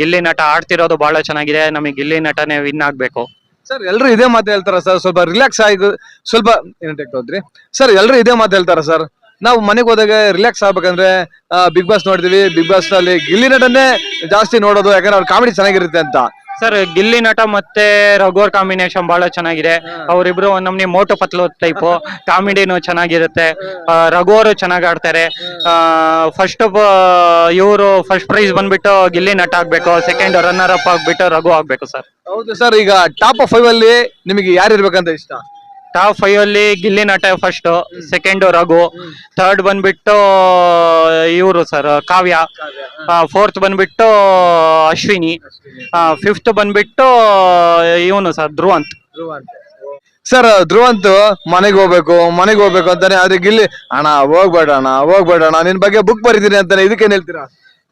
ಗಿಲ್ಲಿ ನಟ ಆಡ್ತಿರೋದು ಬಹಳ ಚೆನ್ನಾಗಿದೆ. ನಮಗೆ ಗಿಲ್ಲಿ ನಟನೇ ವಿನ್ ಆಗ್ಬೇಕು? ಸರ್, ಎಲ್ರು ಇದೇ ಮಾತು ಹೇಳ್ತಾರ ಸರ್? ಸ್ವಲ್ಪ ರಿಲ್ಯಾಕ್ಸ್ ಆಗಿ, ಸ್ವಲ್ಪ ಏನಂತ ಹೋದ್ರಿ ಸರ್ ಎಲ್ಲರೂ ಇದೇ ಮಾತು ಹೇಳ್ತಾರ ಸರ್? ನಾವು ಮನೆಗೆ ಹೋದಾಗ ರಿಲ್ಯಾಕ್ಸ್ ಆಗ್ಬೇಕಂದ್ರೆ ಬಿಗ್ ಬಾಸ್ ನೋಡ್ತೀವಿ. ಬಿಗ್ ಬಾಸ್ನಲ್ಲಿ ಗಿಲ್ಲಿ ನಟನ್ನೇ ಜಾಸ್ತಿ ನೋಡೋದು, ಯಾಕಂದ್ರೆ ಅವ್ರ ಕಾಮಿಡಿ ಚೆನ್ನಾಗಿರುತ್ತೆ ಅಂತ. ಸರ್ ಗಿಲ್ಲಿ ನಟ ಮತ್ತೆ ರಘುವರ್ ಕಾಂಬಿನೇಷನ್ ಬಹಳ ಚೆನ್ನಾಗಿದೆ. ಅವರಿಬ್ರು ಒಂದ್ ನಮ್ನಿ ಮೋಟು ಪತ್ಲು ಟೈಪ್ ಕಾಮಿಡಿನು ಚೆನ್ನಾಗಿರುತ್ತೆ. ರಘುವರು ಚೆನ್ನಾಗಿ ಆಡ್ತಾರೆ. ಫಸ್ಟ್ ಇವರು ಫಸ್ಟ್ ಪ್ರೈಸ್ ಬಂದ್ಬಿಟ್ಟು ಗಿಲ್ಲಿ ನಟ ಆಗ್ಬೇಕು ಸೆಕೆಂಡ್ ರನ್ನರ್ ಅಪ್ ಆಗ್ಬಿಟ್ಟು ರಘು ಆಗ್ಬೇಕು ಸರ್ ಹೌದು ಸರ್ ಈಗ ಟಾಪ್ ಫೈವ್ ಅಲ್ಲಿ ನಿಮಗೆ ಯಾರು ಇರ್ಬೇಕಂತ ಇಷ್ಟ? ಟಾಪ್ ಫೈವ್ ಅಲ್ಲಿ ಗಿಲ್ಲಿ ನಟ ಫಸ್ಟ್ ಸೆಕೆಂಡ್ ರಘು. ಥರ್ಡ್ ಬಂದ್ಬಿಟ್ಟು ಇವರು ಸರ್ ಕಾವ್ಯ. ಫೋರ್ತ್ ಬಂದ್ಬಿಟ್ಟು ಅಶ್ವಿನಿ. ಫಿಫ್ತ್ ಬಂದ್ಬಿಟ್ಟು ಇವನು ಸರ್ ಧ್ರುವಂತ್. ಸರ್ ಧ್ರುವಂತ್ ಮನೆಗೆ ಹೋಗ್ಬೇಕು ಮನೆಗೆ ಹೋಗ್ಬೇಕು ಅಂತಾನೆ ಆದ್ರೆ ಗಿಲ್ಲಿ ಅಣ್ಣ ಹೋಗ್ಬೇಡ ಅಣ್ಣ ಹೋಗ್ಬೇಡ ಅಣ್ಣ ನಿನ್ ಬಗ್ಗೆ ಬುಕ್ ಬರೀತೀನಿ ಅಂತಾನೆ ಇದಕ್ಕೇನ್ ಹೇಳ್ತೀರಾ?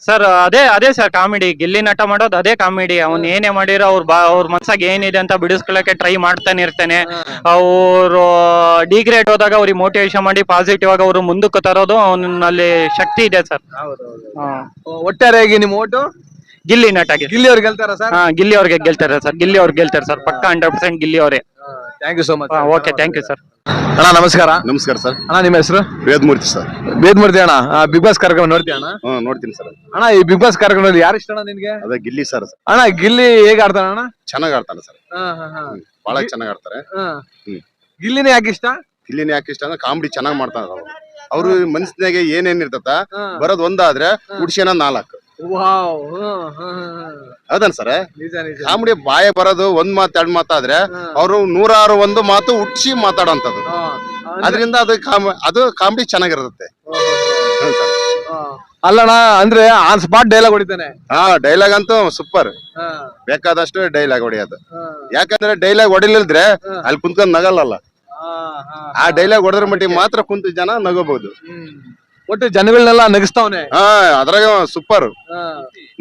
ಸರ್ ಅದೇ ಅದೇ ಸರ್ ಕಾಮಿಡಿ. ಗಿಲ್ಲಿ ನಟ ಮಾಡೋದು ಅದೇ ಕಾಮಿಡಿ. ಅವ್ನ್ ಏನೇ ಮಾಡಿರೋ ಅವ್ರ ಬಾ ಅವ್ರ ಮನ್ಸಾಗ ಏನಿದೆ ಅಂತ ಬಿಡಿಸ್ಕೊಳಕ್ಕೆ ಟ್ರೈ ಮಾಡ್ತಾನೆ ಇರ್ತಾನೆ. ಅವರು ಡಿಗ್ರೇಡ್ ಹೋದಾಗ ಅವ್ರಿಗೆ ಮೋಟಿವೇಶನ್ ಮಾಡಿ ಪಾಸಿಟಿವ್ ಆಗಿ ಅವರು ಮುಂದಕ್ಕೆ ತರೋದು ಅವನಲ್ಲಿ ಶಕ್ತಿ ಇದೆ ಸರ್. ಒಟ್ಟಾರೆಯಾಗಿ ನಿಮ್ ಓಟು? ಗಿಲ್ಲಿ ನಟ ಗಿಲ್ಲಿ ಅವ್ರು ಗೆಲ್ತಾರ ಸರ್? ಹಾ ಗಿಲ್ಲಿ ಅವ್ರಿಗೆ ಗೆಲ್ತಾರೆ ಸರ್. ಗಿಲ್ಲಿ ಅವ್ರು ಗೆಲ್ತಾರೆ ಸರ್. ಪಕ್ಕ ಹಂಡ್ರೆಡ್ ಪರ್ಸೆಂಟ್ ಗಿಲ್ಲಿ ಅವರೇ. Thank you so much okay thank you sir ಅಣ್ಣ ನಮಸ್ಕಾರ. ನಮಸ್ಕಾರ ಸರ್ ಅಣ್ಣ ನಿಮ್ಮ ಹೆಸರು? ವೇದಮೂರ್ತಿ ಸರ್ ಬೇದ್ಮೂರ್ತಿ ಅಣ್ಣ. ಬಿಗ್ ಬಾಸ್ ಕಾರ್ಯಕ್ರಮ ನೋಡ್ತೀಯ ಅಣ್ಣ? ಹಾ ನೋಡ್ತೀನಿ ಸರ್ ಅಣ್ಣ ಈ ಬಿಗ್ ಬಾಸ್ ಕಾರ್ಯಕ್ರಮದಲ್ಲಿ ಯಾರು ಇಷ್ಟ ಅಣ್ಣ ನಿನ್ಗೆ? ಅದೇ ಗಿಲ್ಲಿ ಸರ್ ಅಣ್ಣ ಗಿಲ್ಲಿ ಹೇಗೆ ಆಡ್ತಾನೆ ಅಣ್ಣ? ಚೆನ್ನಾಗಿ ಆಡ್ತಾನೆ ಸರ್ ಬಹಳ ಚೆನ್ನಾಗಿ ಆಡ್ತಾರೆ. ಹ್ಮ್. ಗಿಲ್ಲಿನೇ ಯಾಕೆ ಇಷ್ಟ? ಗಿಲ್ಲಿನೇ ಯಾಕೆ ಇಷ್ಟ ಅಂದ್ರೆ ಕಾಮಿಡಿ ಚೆನ್ನಾಗ್ ಮಾಡ್ತಾನೆ ಅವರು ಅವ್ರು ಮನಸ್ಸಿನಾಗೆ ಏನೇನ್ ಇರ್ತತ ಬರೋದ್ ಒಂದಾದ್ರೆ ಉಡ್ಸ್ಯನ ನಾಲ್ಕು. ವಾವ್. ಹೌದನ್ ಸರ್? ಕಾಮಿಡಿ ಬಾಯ ಬರೋದು ಒಂದ್ ಮಾತು ಎರಡ್ ಮಾತಾದ್ರೆ ಅವರು ನೂರಾರು ಒಂದು ಮಾತು ಹುಟ್ಸಿ ಮಾತಾಡೋಂಥದ್ದು. ಅದರಿಂದ ಅದು ಕಾಮ್ ಅದು ಕಾಮಿಡಿ ಚೆನ್ನಾಗಿರುತ್ತೆ. ಅಲ್ಲಣ್ಣ ಅಂದ್ರೆ ಆನ್ ಸ್ಪಾಟ್ ಡೈಲಾಗ್ ಹೊಡಿತಾನೆ? ಹಾ ಡೈಲಾಗ್ ಅಂತೂ ಸೂಪರ್ ಬೇಕಾದಷ್ಟು ಡೈಲಾಗ್ ಹೊಡಿಯೋದು. ಯಾಕಂದ್ರೆ ಡೈಲಾಗ್ ಹೊಡಿಲಿಲ್ದ್ರೆ ಅಲ್ಲಿ ಕುಂತ್ಕೊಂಡ್ ಹಾ. ಆ ಡೈಲಾಗ್ ಹೊಡೆದ್ರ ಮಟ್ಟಿಗೆ ಮಾತ್ರ ಕುಂತ ಜನ ನಗೋಬಹುದು. ಒಟ್ಟು ಜನಗಳನ್ನೆಲ್ಲ ನಗಿಸ್ತಾವನೆ. ಹಾ ಅದ್ರಾಗ ಸೂಪರ್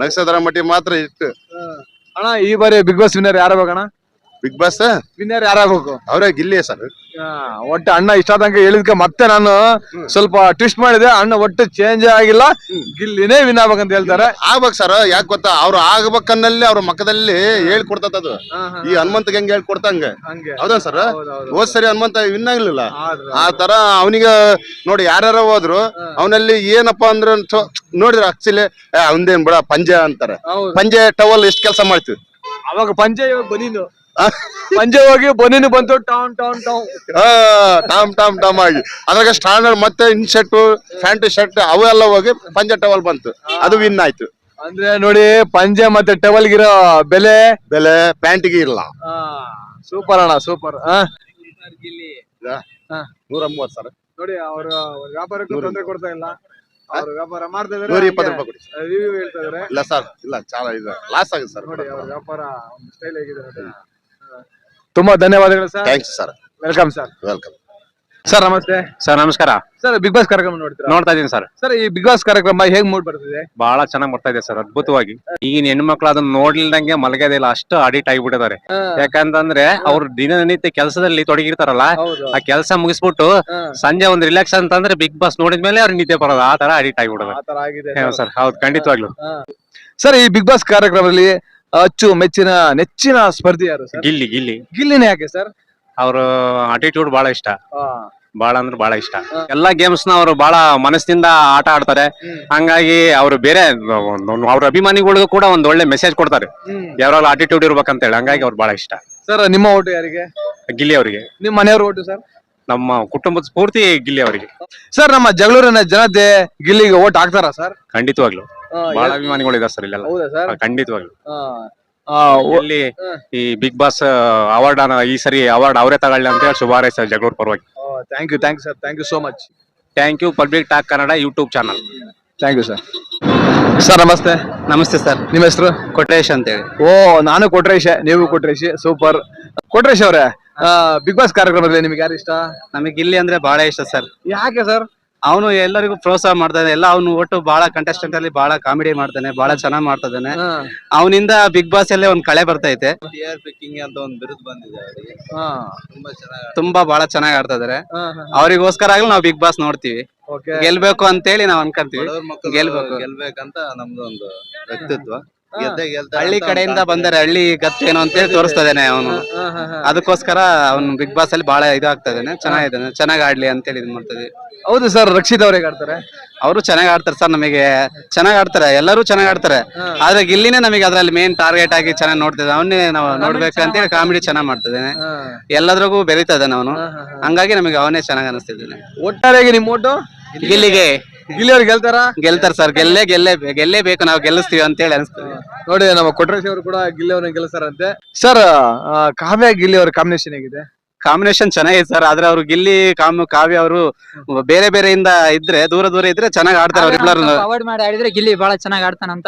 ನಗಸೋದ್ರ ಮಟ್ಟಿಗೆ ಮಾತ್ರ ಇತ್ತು ಅಣ್ಣ ಈ ಬಾರಿ ಬಿಗ್ ಬಾಸ್ ವಿನ್ನರ್ ಯಾರಾಗಬೇಕಣ್ಣ ಬಿಗ್ ಬಾಸ್ ವಿನ್ನರ್ ಯಾರಾಗಬೇಕು ಅವರೇ ಗಿಲ್ಲಿ ಸರ್. ಒಟ್ಟು ಅಣ್ಣ ಇಷ್ಟ ಆದಂಗೆ ಹೇಳಿದ್ಕೆ ಮತ್ತೆ ನಾನು ಸ್ವಲ್ಪ ಟ್ವಿಸ್ಟ್ ಮಾಡಿದೆ. ಅಣ್ಣ ಒಟ್ಟು ಚೇಂಜ್ ಆಗಿಲ್ಲ. ಗಿಲ್ಲಿನೇ ವಿನ್ ಆಗ್ಬೇಕಂತ ಹೇಳ್ತಾರೆ. ಆಗ್ಬೇಕು ಸರ್ ಯಾಕೆ ಗೊತ್ತಾ? ಅವ್ರು ಆಗ್ಬೇಕನ್ನಲ್ಲಿ ಅವ್ರ ಮಕ್ಕದಲ್ಲಿ ಹೇಳ್ಕೊಡ್ತದ ಅದು. ಈ ಹನುಮಂತಗೆ ಹೆಂಗ್ ಹೇಳ್ಕೊಡ್ತಂಗ? ಹೌದಾ ಸರ್. ಹೋದ್ ಸರಿ ಹನುಮಂತ ವಿನ್ ಆಗ್ಲಿಲ್ಲ. ಆ ತರ ಅವನಿಗೆ ನೋಡಿ ಯಾರ್ಯಾರ ಹೋದ್ರು ಅವನಲ್ಲಿ ಏನಪ್ಪಾ ಅಂದ್ರೆ ನೋಡಿದ್ರ ಆಕ್ಚುಲಿ ಅವನದೇನ್ ಬಿಡ ಪಂಜೆ ಅಂತಾರೆ. ಪಂಜೆ ಟವಲ್ ಎಷ್ಟ್ ಕೆಲಸ ಮಾಡ್ತೀವಿ ಅವಾಗ ಪಂಜೆ ಇವಾಗ ಬನೀನು. ಪಂಚೆ ಹೋಗಿ ಬನೀನು ಬಂತು Tom Tom Tom Tom Tom Tom ಆಗಿ. ಅದ್ರಾಗ ಸ್ಟ್ಯಾಂಡರ್ಡ್ ಮತ್ತೆ ಇನ್ ಶರ್ಟ್ ಪ್ಯಾಂಟ್ ಶರ್ಟ್ ಅವೆಲ್ಲ ಹೋಗಿ ಪಂಜೆ ಟವಲ್ ಬಂತು. ಅದು ವಿನ್ ಆಯ್ತು. ಅಂದ್ರೆ ನೋಡಿ ಪಂಜೆ ಮತ್ತೆ ಟವಲ್ಗಿರೋ ಬೆಲೆ? ಬೆಲೆ ಪ್ಯಾಂಟ್ಗೆ ಇಲ್ಲ. ಸೂಪರ್ ಅಣ್ಣ ಸೂಪರ್ ನೂರ ಮೂವತ್ ಸರ್ ನೋಡಿ ಅವ್ರ ವ್ಯಾಪಾರಕ್ಕೂ. ತೊಂದರೆ ಕೊಡ್ತಾ ಇಲ್ಲ. ಅವ್ರ ವ್ಯಾಪಾರ ಮಾಡ್ತಾ ನೂರ ಇದಾರೆ ಇಪ್ಪತ್ತು ರೂಪಾಯಿ ಕೊಡಿ. ರಿವ್ಯೂ ಹೇಳ್ತಾ ಇದಾರೆ. ಇಲ್ಲ ಸರ್ ಇಲ್ಲ ಚಾಲ ಇದು ಲಾಸ್ ಆಗುತ್ತೆ ಸರ್ ನೋಡಿ ಅವ್ರ ವ್ಯಾಪಾರ ಸ್ಟೈಲ್ ಆಗಿದೆ ನೋಡಿ. ಹಾ. ತುಂಬಾ ಧನ್ಯವಾದಗಳು sir. Thanks sir welcome sir welcome sir ನಮಸ್ತೆ. ಸರ್ ನಮಸ್ಕಾರ. ಸರ್ ಬಿಗ್ ಬಾಸ್ ಕಾರ್ಯಕ್ರಮ ನೋಡ್ತೀರಾ? ನೋಡ್ತಾ ಇದೀನಿ ಸರ್ ಸರ್ ಈ ಬಿಗ್ ಬಾಸ್ ಕಾರ್ಯಕ್ರಮ ಹೇಗ್ ಮೂಡ್ ಬರ್ತಿದೆ? ಬಹಳ ಚೆನ್ನಾಗಿ ಬರ್ತಾ ಇದೆ ಸರ್ ಅದ್ಭುತವಾಗಿ. ಈಗಿನ ಹೆಣ್ಮಕ್ಳು ಅದನ್ನ ನೋಡ್ಲಿಲ್ದಂಗೆ ಮಲಗೋದಿಲ್ಲ ಅಷ್ಟು ಅಡಿಟ್ ಆಗಿಬಿಟ್ಟಿದ್ದಾರೆ. ಯಾಕಂತಂದ್ರೆ ಅವ್ರು ದಿನನಿತ್ಯ ಕೆಲಸದಲ್ಲಿ ತೊಡಗಿರ್ತಾರಲ್ಲ ಹೌದು. ಆ ಕೆಲಸ ಮುಗಿಸ್ಬಿಟ್ಟು ಹಾ. ಸಂಜೆ ಒಂದ್ ರಿಲ್ಯಾಕ್ಸ್ ಅಂತಂದ್ರೆ ಬಿಗ್ ಬಾಸ್ ನೋಡಿದ್ಮೇಲೆ ಅವ್ರು ನಿದ್ದೆ ಬರೋದು. ಆ ತರ ಅಡಿಟ್ ಆಗಿಬಿಡೋದು ಆ ತರ ಆಗಿದೆ. ಸರ್ ಹೌದು ಖಂಡಿತವಾಗ್ಲು. ಸರ್ ಈ ಬಿಗ್ ಬಾಸ್ ಕಾರ್ಯಕ್ರಮದಲ್ಲಿ ಅಚ್ಚು ಮೆಚ್ಚಿನ ನೆಚ್ಚಿನ ಸ್ಪರ್ಧಿ ಯಾರು ಸರ್? ಗಿಲ್ಲಿ ಗಿಲ್ಲಿ. ಗಿಲ್ಲಿನೇ ಯಾಕೆ ಸರ್? ಅವ್ರ ಅಟಿಟ್ಯೂಡ್ ಬಹಳ ಇಷ್ಟ. ಬಹಳ ಅಂದ್ರೆ ಬಹಳ ಇಷ್ಟ. ಎಲ್ಲಾ ಗೇಮ್ಸ್ನ ಅವರು ಬಹಳ ಮನಸ್ಸಿನಿಂದ ಆಟ ಆಡ್ತಾರೆ. ಹಂಗಾಗಿ ಅವರು ಬೇರೆ ಅವ್ರ ಅಭಿಮಾನಿಗಳಿಗೂ ಕೂಡ ಒಂದ್ ಒಳ್ಳೆ ಮೆಸೇಜ್ ಕೊಡ್ತಾರೆ. ಅಟಿಟ್ಯೂಡ್ ಆಟಿಟ್ಯೂಡ್ ಇರ್ಬೇಕಂತ ಹೇಳಿ. ಹಂಗಾಗಿ ಅವ್ರು ಬಹಳ ಇಷ್ಟ. ಸರ್ ನಿಮ್ಮ ಓಟು ಯಾರಿಗೆ? ಗಿಲ್ಲಿ ಅವರಿಗೆ. ನಿಮ್ಮ ಮನೆಯವ್ರ ಓಟು ಸರ್? ನಮ್ಮ ಕುಟುಂಬದ ಸ್ಫೂರ್ತಿ ಗಿಲ್ಲಿ ಅವರಿಗೆ. ಸರ್ ನಮ್ಮ ಜಗಳೂರಿನ ಜನತೆ ಗಿಲ್ಲಿಗೆ ಓಟ್ ಹಾಕ್ತಾರಾ ಸರ್? ಖಂಡಿತವಾಗ್ಲು. ಬಹಳ ಅಭಿಮಾನಿಗಳಿದ್ದಾರೆ ಸರ್ ಇಲ್ಲೆಲ್ಲ. ಹೌದಾ ಸರ್? ಖಂಡಿತವಾಗ್ಲು. ಆ, ಇಲ್ಲಿ ಈ ಬಿಗ್ ಬಾಸ್ ಅವಾರ್ಡ್ ಈ ಸರಿ ಅವಾರ್ಡ್ ಅವರೇ ತಗೊಳ್ಳಿ ಅಂತ ಹೇಳಿ ಶುಭ ಸರ್ ಜಗಳೂರ್ ಪರವಾಗಿ. Thank you thank you sir thank you so much thank you public talk Kannada YouTube channel thank you sir sir ನಮಸ್ತೆ ನಮಸ್ತೆ ಸರ್ ನಿಮ್ಮ ಹೆಸರು? ಕೊಟ್ರೇಶ್ ಅಂತ ಹೇಳಿ ಓ ನಾನು ಕೊಟ್ರೇಶ್. ನೀವು ಕೊಟ್ರೇಶ್. ಸೂಪರ್. ಕೊಟ್ರೇಶ್ ಅವರೇ ಬಿಗ್ ಬಾಸ್ ಕಾರ್ಯಕ್ರಮದಲ್ಲಿ ನಿಮ್ಗೆ ಯಾರು ಇಷ್ಟ? ನಮಗೆ ಇಲ್ಲಿ ಅಂದ್ರೆ ಬಹಳ ಇಷ್ಟ ಸರ್ ಯಾಕೆ ಸರ್ ಅವನು ಎಲ್ಲರಿಗೂ ಪ್ರೋತ್ಸಾಹ ಮಾಡ್ತಾನೆ. ಎಲ್ಲ ಅವನು ಒಟ್ಟು ಬಹಳ ಕಂಟೆಸ್ಟೆಂಟ್ ಅಲ್ಲಿ ಬಹಳ ಕಾಮಿಡಿ ಮಾಡ್ತಾನೆ ಬಹಳ ಚೆನ್ನಾಗ್ ಮಾಡ್ತಾನೆ ಅವನಿಂದ ಬಿಗ್ ಬಾಸ್ ಅಲ್ಲೇ ಒಂದ್ ಕಳೆ ಬರ್ತೈತೆ. ಅಂತ ಒಂದು ಬಿರುದು ಬಂದಿದೆ ಅವರಿಗೆ. ತುಂಬಾ ಬಹಳ ಚೆನ್ನಾಗಿ ಆಡ್ತಾ ಇದಾರೆ. ಅವರಿಗೋಸ್ಕರ ಆಗ್ಲೂ ನಾವು ಬಿಗ್ ಬಾಸ್ ನೋಡ್ತೀವಿ. ಓಕೆ ಗೆಲ್ಬೇಕು ಅಂತೇಳಿ ನಾವ್ ಅನ್ಕೊಂತೀವಿ. ಗೆಲ್ಬೇಕು. ಗೆಲ್ಬೇಕಂತ ನಮ್ದು ಒಂದು ವ್ಯಕ್ತಿತ್ವ. ಗೆದ್ದೇ ಗೆಲ್ತಾರೆ ಹಳ್ಳಿ ಅಂತ ಕಡೆಯಿಂದ ಬಂದರೆ ಹಳ್ಳಿ ಗತ್ತೇನು ಅಂತ ಹೇಳಿ ತೋರಿಸ್ತದೇನೆ ಅವನು. ಅದಕ್ಕೋಸ್ಕರ ಅವ್ನು ಬಿಗ್ ಬಾಸ್ ಅಲ್ಲಿ ಬಹಳ ಇದಾಗ್ತಾ ಇದ್ದಾನೆ. ಚೆನ್ನಾಗಿದ್ದಾನೆ. ಚೆನ್ನಾಗಿ ಆಡ್ಲಿ ಅಂತೇಳಿ ಇದು ಮಾಡ್ತದೆ ಹೌದು ಸರ್ ರಕ್ಷಿತ್ ಅವ್ರಿಗೆ ಆಡ್ತಾರೆ? ಅವರು ಚೆನ್ನಾಗಿ ಆಡ್ತಾರೆ ಸರ್ ನಮಗೆ. ಚೆನ್ನಾಗಿ ಆಡ್ತಾರೆ. ಎಲ್ಲರೂ ಚೆನ್ನಾಗಿ ಆಡ್ತಾರೆ. ಆದ್ರೆ ಗಿಲ್ಲಿನೇ ನಮಗೆ ಅದ್ರಲ್ಲಿ ಮೇನ್ ಟಾರ್ಗೆಟ್ ಆಗಿ ಚೆನ್ನಾಗಿ ನೋಡ್ತಿದ್ದೆ ಅವನ್ನೇ ನಾವು ನೋಡ್ಬೇಕು ಅಂತೇಳಿ ಕಾಮಿಡಿ ಚೆನ್ನಾಗಿ ಮಾಡ್ತಿದ್ದಾನೆ ಎಲ್ಲದ್ರಾಗೂ ಬೆರೀತಾ ಇದ್ದಾನೆ ಅವನು. ಹಂಗಾಗಿ ನಮಗೆ ಅವನೇ ಚೆನ್ನಾಗಿ ಅನಿಸ್ತಿದ್ದಾನೆ ಒಟ್ಟಾರೆಗೆ ನಿಮ್ಮ ಓಟು? ಗಿಲ್ಲಿಗೆ. ಗಿಲ್ಲಿ ಅವ್ರು ಗೆಲ್ತಾರ? ಗೆಲ್ತಾರ ಸರ್ ಗೆಲ್ಲೇ ಗೆಲ್ಲೇ ಗೆಲ್ಲೇ ಬೇಕು ನಾವು ಗೆಲ್ಲಿಸ್ತೀವಿ ಅಂತೇಳಿ ಅನಿಸ್ತದೆ ನೋಡಿ ನಮ್ಮ ಕೊಟ್ರೇಶ್ ಅವರು ಕೂಡ ಗಿಲ್ಲಿ ಅವ್ರನ್ನ ಗೆಲ್ಲಿಸ್ತಾರಂತೆ ಸರ್ ಕಾವ್ಯ ಗಿಲ್ಲಿ ಅವ್ರ ಕಾಂಬಿನೇಷನ್ ಹೇಗಿದೆ? ಕಾಂಬಿನೇಷನ್ ಚೆನ್ನಾಗಿದೆ ಸರ್ ಆದ್ರೆ ಅವ್ರು ಗಿಲ್ಲಿ ಕಾಮ್ ಕಾವ್ಯ ಅವರು ಬೇರೆ ಬೇರೆಯಿಂದ ಇದ್ರೆ ದೂರ ದೂರ ಇದ್ರೆ ಚೆನ್ನಾಗಿ ಆಡ್ತಾರೆ ಅವ್ರಿಬ್ಲರು ಅವಾಯ್ಡ್ ಮಾಡಿ ಆಡಿದ್ರೆ ಗಿಲ್ಲಿ ಬಹಳ ಚೆನ್ನಾಗಿ ಆಡ್ತಾನಂತ.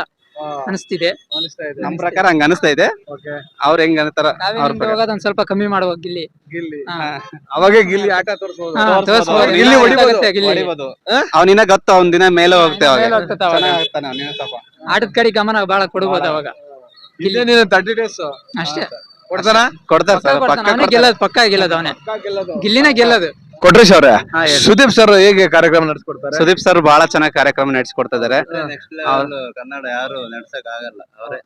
ಅನಿಸ್ತಿದೆ. ಅನಿಸ್ತಾ ನಮ್ ಪ್ರಕಾರ ಹಂಗ ಅನಿಸ್ತಾ ಇದೆ. ಓಕೆ. ಅವ್ರ ಹೆಂಗ್ ಅಂತಾರ ಅವ್ರ ಪ್ರಕಾರ. ಹೋಗೋದ್ ಒಂದ್ ಸ್ವಲ್ಪ ಕಮ್ಮಿ ಮಾಡುವ ಗಿಲ್ಲಿ. ಗಿಲ್ಲಿ. ಅವಾಗೆ ಗಿಲ್ಲಿ ಆಟ ತೋರಿಸ್ಬೋದು. ಗಿಲ್ಲಿ ಹೊಡಿಬೋದು. ಗಿಲ್ಲಿ. ಅವನಿನ್ನ ಗೊತ್ತು ಅವ್ನ ದಿನ ಮೇಲೆ ಹೋಗ್ತೆ. ಆಟದ ಕಡೆ ಗಮನ ಬಹಳ ಕೊಡ್ಬೋದು ಅವಾಗ. ಗಿಲ್ಲಿ ನೀನು ತರ್ಟಿ ಡೇಸ್ ಅಷ್ಟೇ. ಕೊಡ್ತಾರ ಕೊಡ್ತಾರ ಪಕ್ಕ ಗೆಲ್ಲೋದು ಪಕ್ಕ ಗೆಲ್ಲೋದು ಅವನೇ. ಗಿಲ್ಲಿನೇ ಗೆಲ್ಲೋದು. ಕೊಟ್ರೇಶ್ ಅವ್ರೆ? ಹಾ, ಹೇಳಿ. ಸುದೀಪ್ ಸರ್ ಹೇಗೆ ಕಾರ್ಯಕ್ರಮ ನಡೆಸ್ಕೊಡ್ತಾರೆ? ಸುದೀಪ್ ಸರ್ ಬಹಳ ಚೆನ್ನಾಗಿ ಕಾರ್ಯಕ್ರಮ ನಡೆಸಿಕೊಡ್ತಾ ಇದಾರೆ ಕನ್ನಡ ಯಾರು ನಡ್ಸಕ್ ಆಗಲ್ಲ ಅವರೇ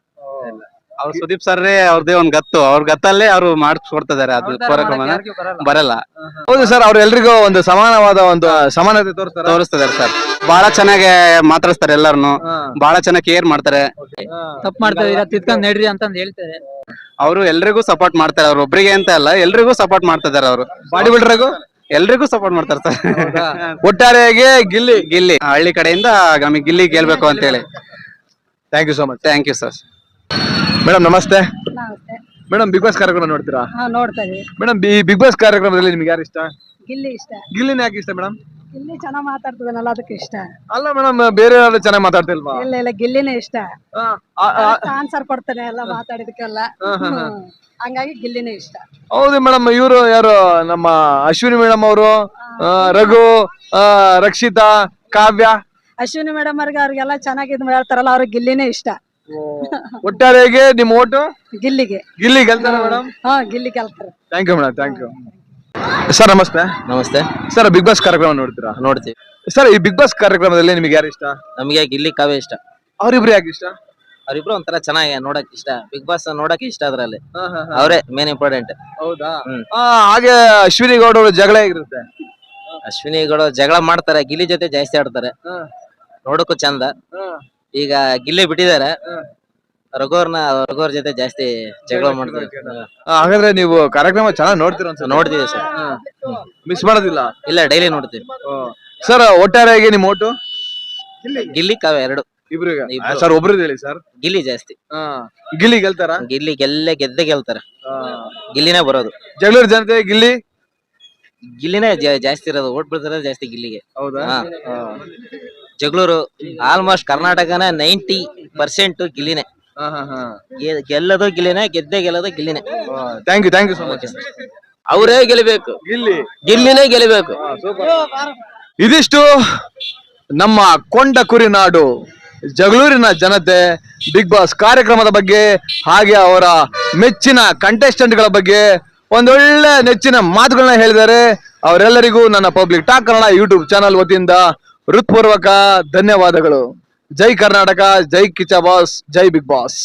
ಅವ್ರು ಸುದೀಪ್ ಸರ್ ಅವ್ರದೇ ಒಂದ್ ಗತ್ತು. ಅವ್ರ ಗತ್ತಲ್ಲೇ ಅವ್ರು ಮಾಡಿಸ್ಕೊಡ್ತಾ ಇದಾರೆ ಅದು ಕಾರ್ಯಕ್ರಮ ಬರಲ್ಲ. ಹೌದು ಸರ್ ಅವ್ರು ಎಲ್ರಿಗೂ ಒಂದು ಸಮಾನವಾದ ಒಂದು ಸಮಾನತೆ ತೋರಿಸ್ತಾರೆ. ತೋರಿಸ್ತಿದಾರೆ ಸರ್ ಬಹಳ ಚೆನ್ನಾಗಿ ಮಾತಾಡಿಸ್ತಾರೆ ಎಲ್ಲಾರ್ನು. ಬಹಳ ಚೆನ್ನಾಗಿ ಕೇರ್ ಮಾಡ್ತಾರೆ. ತಪ್ಪು ಮಾಡ್ತಾ ಇದೀರಾ ತಿದ್ಕೊಂಡ್ ನಡ್ರಿ ಅಂತಂದ್ ಹೇಳ್ತಾರೆ. ಅವರು ಎಲ್ರಿಗೂ ಸಪೋರ್ಟ್ ಮಾಡ್ತಾರೆ. ಅವ್ರು ಒಬ್ರಿಗೆ ಅಂತ ಅಲ್ಲ ಎಲ್ರಿಗೂ ಸಪೋರ್ಟ್ ಮಾಡ್ತಾ ಇದಾರೆ ಅವರು. ಬಾಡಿ ಬಿಲ್ಡರ್ಗೂ? ಎಲ್ರಿಗೂ ಸಪೋರ್ಟ್ ಮಾಡ್ತಾರೆ ಸರ್. ಒಟ್ಟಾರೆಯಾಗಿ ಗಿಲ್ಲಿ ಗಿಲ್ಲಿ. ಹಳ್ಳಿ ಕಡೆಯಿಂದ ನಮಗೆ ಗಿಲ್ಲಿ ಗೆಲ್ಬೇಕು ಅಂತ ಹೇಳಿ thank you so much thank you sir madam ನಮಸ್ತೆ. ಮೇಡಮ್ ಬಿಗ್ ಬಾಸ್ ಕಾರ್ಯಕ್ರಮ ನೋಡ್ತೀರಾ? ಹಾ ನೋಡ್ತಾ ಮೇಡಮ್ ಈ ಬಿಗ್ ಬಾಸ್ ಕಾರ್ಯಕ್ರಮದಲ್ಲಿ ನಿಮ್ಗೆ ಯಾರು ಇಷ್ಟ? ಗಿಲ್ಲಿ ಇಷ್ಟ. ಗಿಲ್ಲಿನ ಯಾಕೆ ಇಷ್ಟ ಮೇಡಮ್ ಗಿಲ್ಲಿ ಚೆನ್ನಾಗ್ ಮಾತಾಡ್ತದನಲ್ಲ ಅದಕ್ಕೆ ಇಷ್ಟ. ಅಲ್ಲ ಮೇಡಮ್ ಬೇರೆ ಯಾರು ಚೆನ್ನಾಗಿ ಮಾತಾಡ್ತಿಲ್ವಾ? ಇಲ್ಲ ಇಲ್ಲ ಗಿಲ್ಲಿನೇ ಇಷ್ಟ. ಆ, ಆ, ಆ, ಆನ್ಸರ್ ಕೊಡ್ತಾನೆ ಎಲ್ಲ ಮಾತಾಡಿದಕ್ಕೆಲ್ಲ. ಹ್ಮ್. ಹಂಗಾಗಿ ಗಿಲ್ಲಿನೇ ಇಷ್ಟ. ಹೌದು ಮೇಡಮ್ ಇವರು ಯಾರು? ನಮ್ಮ ಅಶ್ವಿನಿ ಮೇಡಮ್ ಅವರು ರಘು ಆ, ರಕ್ಷಿತಾ ಕಾವ್ಯ. ಅಶ್ವಿನಿ ಮೇಡಮ್ ಅವ್ರಿಗೆ ಅವ್ರಿಗೆಲ್ಲ ಚೆನ್ನಾಗಿ ಇದ್ ಹೇಳ್ತಾರಲ್ಲ ಅವ್ರಿಗೆ ಗಿಲ್ಲಿನೇ ಇಷ್ಟ. ಒಟ್ಟಾರೆಗೆ ನಿಮ್ ಓಟು? ಗಿಲ್ಲಿಗೆ. ಗಿಲ್ಲಿ ಗೆಲ್ತಾರ ಮೇಡಮ್ ಹಾ ಗಿಲ್ಲಿ ಗೆಲ್ತಾರೆ. Thank you madam thank you sir ನಮಸ್ತೆ. ನಮಸ್ತೆ. ಸರ್ ಬಿಗ್ ಬಾಸ್ ಕಾರ್ಯಕ್ರಮ ನೋಡ್ತೀರಾ? ನೋಡ್ತೀವಿ. ಸರ್ ಈ ಬಿಗ್ ಬಾಸ್ ಕಾರ್ಯಕ್ರಮದಲ್ಲಿ ನಿಮ್ಗೆ ಯಾರು ಇಷ್ಟ? ನಮಗೆ ಇಲ್ಲಿ ಕಾವ್ಯ ಇಷ್ಟ? ಅವ್ರಿಬ್ರು ಯಾಕೆ ಇಷ್ಟ? ಅವ್ರಿಬ್ರು ಒಂಥರ ಚೆನ್ನಾಗಿ ನೋಡಕ್ ಇಷ್ಟ. ಬಿಗ್ ಬಾಸ್ ನೋಡಕ್ ಇಷ್ಟ ಅದ್ರಲ್ಲಿ. ಅವರೇ ಮೇನ್ ಇಂಪಾರ್ಟೆಂಟ್ ಹೌದಾ? ಆ, ಹಾಗೆ ಅಶ್ವಿನಿ ಗೌಡ ಅವ್ರ ಜಗಳ ಹೇಗಿರುತ್ತೆ? ಅಶ್ವಿನಿಗಳು ಜಗಳ ಮಾಡ್ತಾರೆ ಗಿಲ್ಲಿ ಜೊತೆ ಜಾಸ್ತಿ ಆಡ್ತಾರೆ. ನೋಡಕ್ಕೂ ಚಂದ. ಈಗ ಗಿಲ್ಲಿ ಬಿಟ್ಟಿದ್ದಾರೆ. ರಘುವರ್ನ ರಘುವರ್ ಜೊತೆ ಜಾಸ್ತಿ ಜಗಳ ಮಾಡ್ತಾರೆ ಹಾಗಾದ್ರೆ ನೀವು ಕಾರ್ಯಕ್ರಮ ಚೆನ್ನಾಗಿ ನೋಡ್ತೀರ ಅನ್ಸುತ್ತೆ? ನೋಡ್ತೀವಿ ಸರ್. ಮಿಸ್ ಮಾಡೋದಿಲ್ಲ? ಇಲ್ಲ ಡೈಲಿ ನೋಡ್ತೀವಿ. ಸರ್ ಒಟ್ಟಾರೆಯಾಗಿ ನಿಮ್ ಓಟು? ಗಿಲ್ಲಿ. ಕಾವೆ ಎರಡು. ಇಬ್ರಿಗೆ. ಸರ್ ಒಬ್ರು ಹೇಳಿ ಸರ್ ಗಿಲ್ಲಿ ಜಾಸ್ತಿ. ಗಿಲ್ಲಿ ಗೆಲ್ತಾರ? ಗಿಲ್ಲಿ ಗೆಲ್ಲೆ ಗೆದ್ದೆ ಗೆಲ್ತಾರ. ಗಿಲ್ಲಿನೇ ಬರೋದು. ಜಗಳೂರು ಜನತೆ ಗಿಲ್ಲಿ? ಗಿಲ್ಲಿನೇ ಜಾಸ್ತಿ ಇರೋದು. ಓಟ್ ಬೀಳ್ತಿರೋದು ಜಾಸ್ತಿ ಗಿಲ್ಲಿಗೆ. ಹೌದಾ? ಹಾ. ಜಗಳೂರು ಆಲ್ಮೋಸ್ಟ್ ಕರ್ನಾಟಕನ ನೈಂಟಿ ಪರ್ಸೆಂಟ್ ಗಿಲ್ಲಿನೇ. ಗೆ- ಗೆಲ್ಲೋದು ಗಿಲ್ಲಿನೇ ಗೆದ್ದೆ ಗೆಲ್ಲೋದು ಗಿಲ್ಲಿನೇ. Thank you thank you so much ಅವರೇ ಗೆಲ್ಲಬೇಕು. ಗಿಲ್ಲಿ. ಗಿಲ್ಲಿನೇ ಗೆಲ್ಲಬೇಕು. ಇದಿಷ್ಟು ನಮ್ಮ ಕೊಂಡ ಕುರಿನಾಡು ಜಗಳೂರಿನ ಜನತೆ ಬಿಗ್ ಬಾಸ್ ಕಾರ್ಯಕ್ರಮದ ಬಗ್ಗೆ ಹಾಗೆ ಅವರ ಮೆಚ್ಚಿನ ಕಂಟೆಸ್ಟೆಂಟ್ಗಳ ಬಗ್ಗೆ ಒಂದೊಳ್ಳೆ ನೆಚ್ಚಿನ ಮಾತುಗಳನ್ನ ಹೇಳಿದ್ದಾರೆ. ಅವರೆಲ್ಲರಿಗೂ ನನ್ನ public talk Kannada YouTube channel ವತಿಯಿಂದ ಹೃತ್ಪೂರ್ವಕ ಧನ್ಯವಾದಗಳು. ಜೈ ಕರ್ನಾಟಕ ಜೈ ಕಿಚ ಬಾಸ್ ಜೈ ಬಿಗ್ ಬಾಸ್